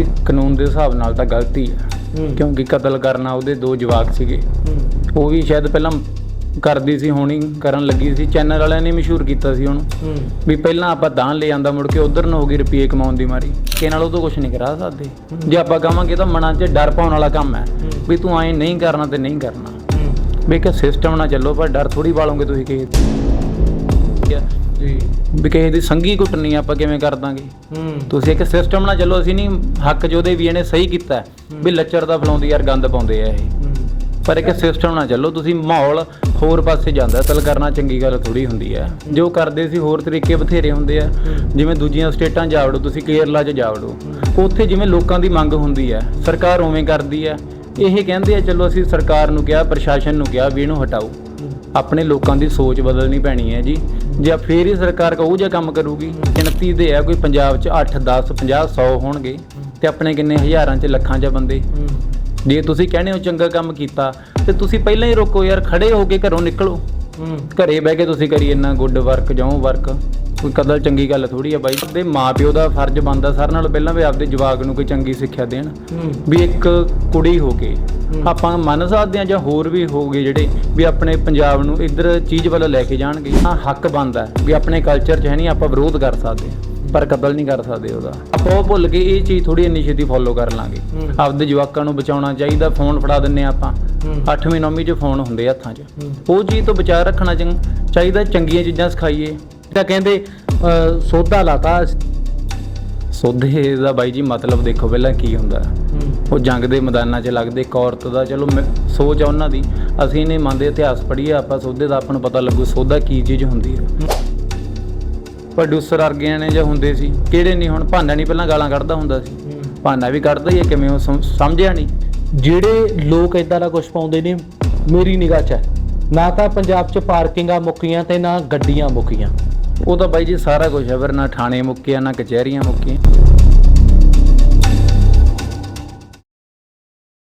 ਜੀ ਕਾਨੂੰਨ ਦੇ ਹਿਸਾਬ ਨਾਲ ਤਾਂ ਗਲਤੀ ਹੈ ਕਿਉਂਕਿ ਕਤਲ ਕਰਨਾ ਉਹਦੇ ਦੋ ਜਵਾਕ ਸੀਗੇ। ਉਹ ਵੀ ਸ਼ਾਇਦ ਪਹਿਲਾਂ ਕਰਦੀ ਸੀ ਹੋਣੀ ਕਰਨ ਲੱਗੀ ਸੀ। ਚੈਨਲ ਵਾਲਿਆਂ ਨੇ ਮਸ਼ਹੂਰ ਕੀਤਾ ਸੀ ਉਹਨੂੰ। ਵੀ ਪਹਿਲਾਂ ਆਪਾਂ ਦਾਨ ਲੈ ਆਂਦਾ ਮੁੜ ਕੇ ਉਧਰ ਨੂੰ ਹੋ ਗਈ ਰੁਪਏ ਕਮਾਉਣ ਦੀ ਮਾਰੀ। ਕਿ ਨਾਲ ਉਹ ਤੋਂ ਕੁਝ ਨਹੀਂ ਕਰਾ ਸਕਦੇ। ਜੇ ਆਪਾਂ ਕਹਾਂਗੇ ਤਾਂ ਮਨਾਂ 'ਚ ਡਰ ਪਾਉਣ ਵਾਲਾ ਕੰਮ ਹੈ। ਵੀ ਤੂੰ ਐਂ ਨਹੀਂ ਕਰਨਾ ਤੇ ਨਹੀਂ ਕਰਨਾ। ਵੀ ਇੱਕ ਸਿਸਟਮ ਨਾਲ ਚੱਲੋ ਪਰ ਡਰ ਥੋੜੀ ਪਾਲੋਗੇ ਤੁਸੀਂ ਕਿਸੇ ਤੇ। ਵੀ ਕਿਸੇ ਦੀ ਸੰਗੀ ਕੁੱਟਣੀ ਆਪਾਂ ਕਿਵੇਂ ਕਰ ਦਾਂਗੇ? ਹੂੰ। ਤੁਸੀਂ ਇੱਕ ਸਿਸਟਮ ਨਾਲ ਚੱਲੋ ਅਸੀਂ ਨਹੀਂ ਹੱਕ ਜੋਦੇ ਵੀ ਇਹਨੇ ਸਹੀ ਕੀਤਾ ਵੀ ਲੱਚਰ ਦਾ ਫਲਾਉਂਦੀ ਯਾਰ ਗੰਦ ਪਾਉਂਦੇ ਆ ਇਹ। ਪਰ ਇੱਕ ਸਿਸਟਮ ਨਾਲ ਚੱਲੋ ਤੁਸੀਂ ਮਾਹੌਲ ਹੋਰ ਪਾਸੇ ਜਾਂਦਾ ਤਲ ਕਰਨਾ ਚੰਗੀ ਗੱਲ ਥੋੜੀ ਹੁੰਦੀ ਹੈ। ਜੋ ਕਰਦੇ ਸੀ ਹੋਰ ਤਰੀਕੇ ਬਥੇਰੇ ਹੁੰਦੇ ਆ। ਜਿਵੇਂ ਦੂਜੀਆਂ ਸਟੇਟਾਂ ਜਾਵੜੋ ਤੁਸੀਂ ਕੇਰਲਾ 'ਚ ਜਾਵੜੋ। ਉੱਥੇ ਜਿਵੇਂ ਲੋਕਾਂ ਦੀ ਮੰਗ ਹੁੰਦੀ ਹੈ ਸਰਕਾਰ ਉਵੇਂ ਕਰਦੀ ਹੈ। ਇਹ ਕਹਿੰਦੇ ਆ ਚਲੋ ਅਸੀਂ ਸਰਕਾਰ ਨੂੰ ਕਿਹਾ ਪ੍ਰਸ਼ਾਸਨ ਨੂੰ ਕਿਹਾ ਵੀ ਇਹਨੂੰ ਹਟਾਓ। ਆਪਣੇ ਲੋਕਾਂ ਦੀ ਸੋਚ ਬਦਲਣੀ ਪੈਣੀ ਹੈ ਜੀ। ਜੇ ਫੇਰ ਹੀ ਸਰਕਾਰ ਕਹੂ ਜਿਹਾ ਕੰਮ ਕਰੂਗੀ ਗਿਣਤੀ ਦੇ ਆ ਕੋਈ ਪੰਜਾਬ 'ਚ 8 10 50 100 ਹੋਣਗੇ ਤੇ ਆਪਣੇ ਕਿੰਨੇ ਹਜ਼ਾਰਾਂ 'ਚ ਲੱਖਾਂ 'ਚ ਬੰਦੇ। ਜੇ ਤੁਸੀਂ ਕਹਿੰਦੇ ਹੋ ਚੰਗਾ ਕੰਮ ਕੀਤਾ ਤੇ ਤੁਸੀਂ ਪਹਿਲਾਂ ਹੀ ਰੋਕੋ ਯਾਰ ਖੜੇ ਹੋ ਕੇ ਘਰੋਂ ਨਿਕਲੋ। ਘਰੇ ਬਹਿ ਕੇ ਤੁਸੀਂ ਕਰੀ ਇੰਨਾ ਗੁੱਡ ਵਰਕ ਜਾਓ ਵਰਕ ਕੋਈ ਕਦਲ ਚੰਗੀ ਗੱਲ ਥੋੜੀ ਆ ਬਾਈ। ਦੇ ਮਾਪਿਓ ਦਾ ਫਰਜ਼ ਬਣਦਾ ਸਾਰਿਆਂ ਨਾਲੋਂ ਪਹਿਲਾਂ ਵੀ ਆਪਦੇ ਜਵਾਕ ਨੂੰ ਕੋਈ ਚੰਗੀ ਸਿੱਖਿਆ ਦੇਣ। ਵੀ ਇੱਕ ਕੁੜੀ ਹੋ ਕੇ ਆਪਾਂ ਮੰਨ ਸਕਦੇ ਹਾਂ ਜਾਂ ਹੋਰ ਵੀ ਹੋਗੇ ਜਿਹੜੇ ਵੀ ਆਪਣੇ ਪੰਜਾਬ ਨੂੰ ਇੱਧਰ ਚੀਜ਼ ਵੱਲ ਲੈ ਕੇ ਜਾਣਗੇ ਹਾਂ ਹੱਕ ਬਣਦਾ ਵੀ ਆਪਣੇ ਕਲਚਰ 'ਚ ਹੈ ਨਹੀਂ ਆਪਾਂ ਵਿਰੋਧ ਕਰ ਸਕਦੇ ਹਾਂ, ਪਰ ਕਤਲ ਨਹੀਂ ਕਰ ਸਕਦੇ ਉਹਦਾ। ਆਪਾਂ ਉਹ ਭੁੱਲ ਕੇ ਇਹ ਚੀਜ਼ ਥੋੜੀ ਇੰਨੀ ਛੇਤੀ ਫੋਲੋ ਕਰ ਲਾਂਗੇ। ਆਪਦੇ ਜਵਾਕਾਂ ਨੂੰ ਬਚਾਉਣਾ ਚਾਹੀਦਾ ਫੋਨ ਫੜਾ ਦਿੰਨੇ ਆਪਾਂ। ਹੂੰ। 8ਵੀਂ 9ਵੀਂ 'ਚ ਫੋਨ ਹੁੰਦੇ ਆ ਹੱਥਾਂ 'ਚ। ਉਹ ਚੀਜ਼ ਤੋਂ ਬਚਾ ਰੱਖਣਾ ਚਾਹੀਦਾ ਚੰਗੀਆਂ ਚੀਜ਼ਾਂ ਸਿਖਾਈਏ। ਤਾਂ ਕਹਿੰਦੇ ਸੋਧਾ ਲਾਤਾ। ਸੋਧੇ ਦਾ ਬਾਈ ਜੀ ਮਤਲਬ ਦੇਖੋ ਪਹਿਲਾਂ ਕੀ ਹੁੰਦਾ। ਉਹ ਜੰਗ ਦੇ ਮੈਦਾਨਾਂ 'ਚ ਲੱਗਦੇ ਇੱਕ ਔਰਤ ਦਾ ਚਲੋ ਸੋਚ ਆ ਉਹਨਾਂ ਦੀ। ਅਸੀਂ ਨਹੀਂ ਮੰਨਦੇ ਇਤਿਹਾਸ ਪੜ੍ਹੀਏ ਆਪਾਂ ਸੋਧੇ ਦਾ ਆਪਾਂ ਨੂੰ ਪਤਾ ਲੱਗੂ ਸੋਧਾ ਕੀ ਚੀਜ਼ ਹੁੰਦੀ ਹੈ। ਪ੍ਰੋਡਿਊਸਰ ਵਰਗਿਆਂ ਨੇ ਜਾਂ ਹੁੰਦੇ ਸੀ ਕਿਹੜੇ ਨਹੀਂ ਹੁਣ ਭਾਨਾ ਨਹੀਂ ਪਹਿਲਾਂ ਗਾਲਾਂ ਕੱਢਦਾ ਹੁੰਦਾ ਸੀ। ਭਾਨਾ ਵੀ ਕੱਢਦਾ ਹੀ ਹੈ ਕਿਵੇਂ ਉਹ ਸਮ- ਸਮਝਿਆ ਨਹੀਂ। ਜਿਹੜੇ ਲੋਕ ਇਦਾਂ ਦਾ ਕੁਝ ਪਾਉਂਦੇ ਨੇ ਮੇਰੀ ਨਿਗਾਹ 'ਚ ਨਾ ਤਾਂ ਪੰਜਾਬ 'ਚ ਪਾਰਕਿੰਗਾਂ ਮੁੱਕੀਆਂ ਤੇ ਨਾ ਗੱਡੀਆਂ ਮੁੱਕੀਆਂ। ਉਹ ਤਾਂ ਬਾਈ ਜੀ ਸਾਰਾ ਕੁਝ ਹੈ ਪਰ ਨਾ ਥਾਣੇ ਮੁੱਕਿਆ, ਨਾ ਕਚਹਿਰੀਆਂ ਮੁੱਕੀਆਂ।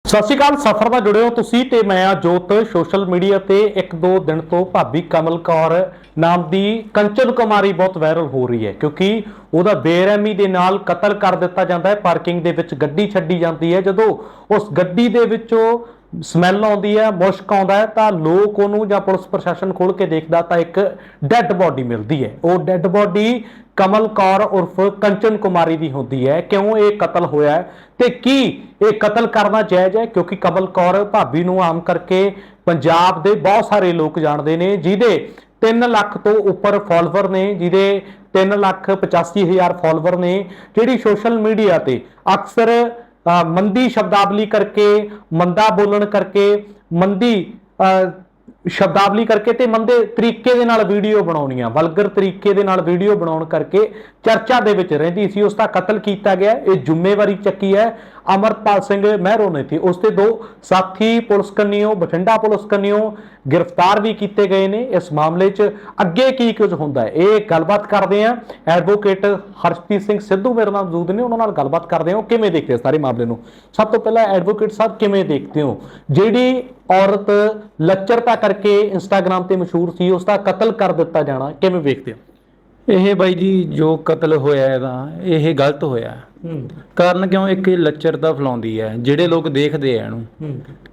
ਸਤਿ ਸ਼੍ਰੀ ਅਕਾਲ, ਸਫਰ ਨਾਲ ਜੁੜੇ ਤੁਸੀਂ ਤੇ ਮੈਂ ਆ ਜੋਤ ਸੋਸ਼ਲ ਮੀਡੀਆ ਤੇ ਇੱਕ ਦੋ ਦਿਨ ਤੋਂ ਭਾਬੀ ਕਮਲ ਕੌਰ ਨਾਮ ਦੀ ਕੰਚਨ ਕੁਮਾਰੀ ਬਹੁਤ ਵਾਇਰਲ ਹੋ ਰਹੀ ਹੈ, ਕਿਉਂਕਿ ਉਹਦਾ ਬੇਰਹਿਮੀ ਦੇ ਨਾਲ ਕਤਲ ਕਰ ਦਿੱਤਾ ਜਾਂਦਾ ਹੈ ਪਾਰਕਿੰਗ ਦੇ ਵਿੱਚ ਗੱਡੀ ਛੱਡੀ ਜਾਂਦੀ ਹੈ, ਜਦੋਂ ਉਸ ਗੱਡੀ ਦੇ ਵਿੱਚੋਂ ਸਮੈਲ ਆਉਂਦੀ ਹੈ, ਮੁਸ਼ਕ ਆਉਂਦਾ ਹੈ, ਤਾਂ ਲੋਕ ਉਹਨੂੰ ਜਾਂ ਪੁਲਿਸ ਪ੍ਰਸ਼ਾਸਨ ਖੋਲ ਕੇ ਦੇਖਦਾ ਤਾਂ ਇੱਕ ਡੈੱਡ ਬਾਡੀ ਮਿਲਦੀ ਹੈ। ਉਹ ਡੈੱਡ ਬਾਡੀ ਕਮਲ ਕੌਰ ਉਰਫ ਕੰਚਨ ਕੁਮਾਰੀ ਦੀ ਹੁੰਦੀ ਹੈ। ਕਿਉਂ ਇਹ ਕਤਲ ਹੋਇਆ ਹੈ ਤੇ ਕੀ ਇਹ ਕਤਲ ਕਰਨਾ ਜਾਇਜ਼ ਹੈ? ਕਿਉਂਕਿ ਕਮਲ ਕੌਰ ਭਾਬੀ ਨੂੰ ਆਮ ਕਰਕੇ ਪੰਜਾਬ ਦੇ ਬਹੁਤ ਸਾਰੇ ਲੋਕ ਜਾਣਦੇ ਨੇ, ਜਿਹਦੇ 3 ਲੱਖ ਤੋਂ ਉੱਪਰ ਫਾਲੋਅਰ ਨੇ, ਜਿਹਦੇ 3 ਲੱਖ 85 ਹਜ਼ਾਰ ਫਾਲੋਅਰ ਨੇ, ਜਿਹੜੀ ਸੋਸ਼ਲ ਮੀਡੀਆ ਤੇ ਅਕਸਰ ਮੰਦੀ ਸ਼ਬਦਾਵਲੀ ਕਰਕੇ ਮੰਦਾ ਬੋਲਣ ਕਰਕੇ ਮੰਦੀ ਸ਼ਬਦਾਵਲੀ ਕਰਕੇ ਤੇ ਮੰਦੇ ਤਰੀਕੇ ਦੇ ਨਾਲ ਵੀਡੀਓ ਬਣਾਉਣੀਆਂ, ਵਲਗਰ ਤਰੀਕੇ ਦੇ ਨਾਲ ਵੀਡੀਓ ਬਣਾਉਣ ਕਰਕੇ ਚਰਚਾ ਦੇ ਵਿੱਚ ਰਹਿੰਦੀ ਸੀ, ਉਸ ਦਾ ਕਤਲ ਕੀਤਾ ਗਿਆ, ਇਹ ਜ਼ਿੰਮੇਵਾਰੀ ਚੱਕੀ ਹੈ। ਅਮਰਪਾਲ ਸਿੰਘ ਮਹਿਰੋ ਨੇ ਤੇ ਉਸ ਦੇ ਦੋ ਸਾਥੀ ਪੁਲਿਸ ਕੰਨਿਓ, ਬਠਿੰਡਾ ਪੁਲਿਸ ਕੰਨਿਓ ਗ੍ਰਿਫਤਾਰ ਵੀ ਕੀਤੇ ਗਏ ਨੇ। ਇਸ ਮਾਮਲੇ 'ਚ ਅੱਗੇ ਕੀ ਕੁਝ ਹੁੰਦਾ ਹੈ? ਇਹ ਗੱਲਬਾਤ ਕਰਦੇ ਆ ਐਡਵੋਕੇਟ ਹਰਸ਼ਪ੍ਰੀਤ ਸਿੰਘ ਸਿੱਧੂ ਮੇਰੇ ਨਾਲ ਮੌਜੂਦ ਨੇ, ਉਹਨਾਂ ਨਾਲ ਗੱਲਬਾਤ ਕਰਦੇ ਹਾਂ। ਉਹ ਕਿਵੇਂ ਦੇਖਦੇ ਆ ਸਾਰੇ ਮਾਮਲੇ ਨੂੰ? ਸਭ ਤੋਂ ਪਹਿਲਾਂ ਐਡਵੋਕੇਟ ਸਾਹਿਬ ਕਿਵੇਂ ਦੇਖਦੇ ਹੋ? ਜਿਹੜੀ ਔਰਤ ਲੱਚਰਤਾ ਕਰਕੇ ਇੰਸਟਾਗ੍ਰam ਤੇ ਮਸ਼ਹੂਰ ਸੀ ਉਸ ਦਾ ਕਤਲ ਕਰ ਦਿੱਤਾ ਜਾਣਾ ਕਿਵੇਂ ਵੇਖਦੇ ਹੋ? ਇਹ ਬਾਈ ਜੀ ਜੋ ਕਤਲ ਹੋਇਆ ਇਹਦਾ ਇਹ ਗਲਤ ਹੋਇਆ। ਹੂੰ। ਕਾਰਨ ਕਿਉਂ? ਇੱਕ ਲੱਚਰਤਾ ਫਲਾਉਂਦੀ ਹੈ ਜਿਹੜੇ ਲੋਕ ਦੇਖਦੇ ਆ ਇਹਨੂੰ।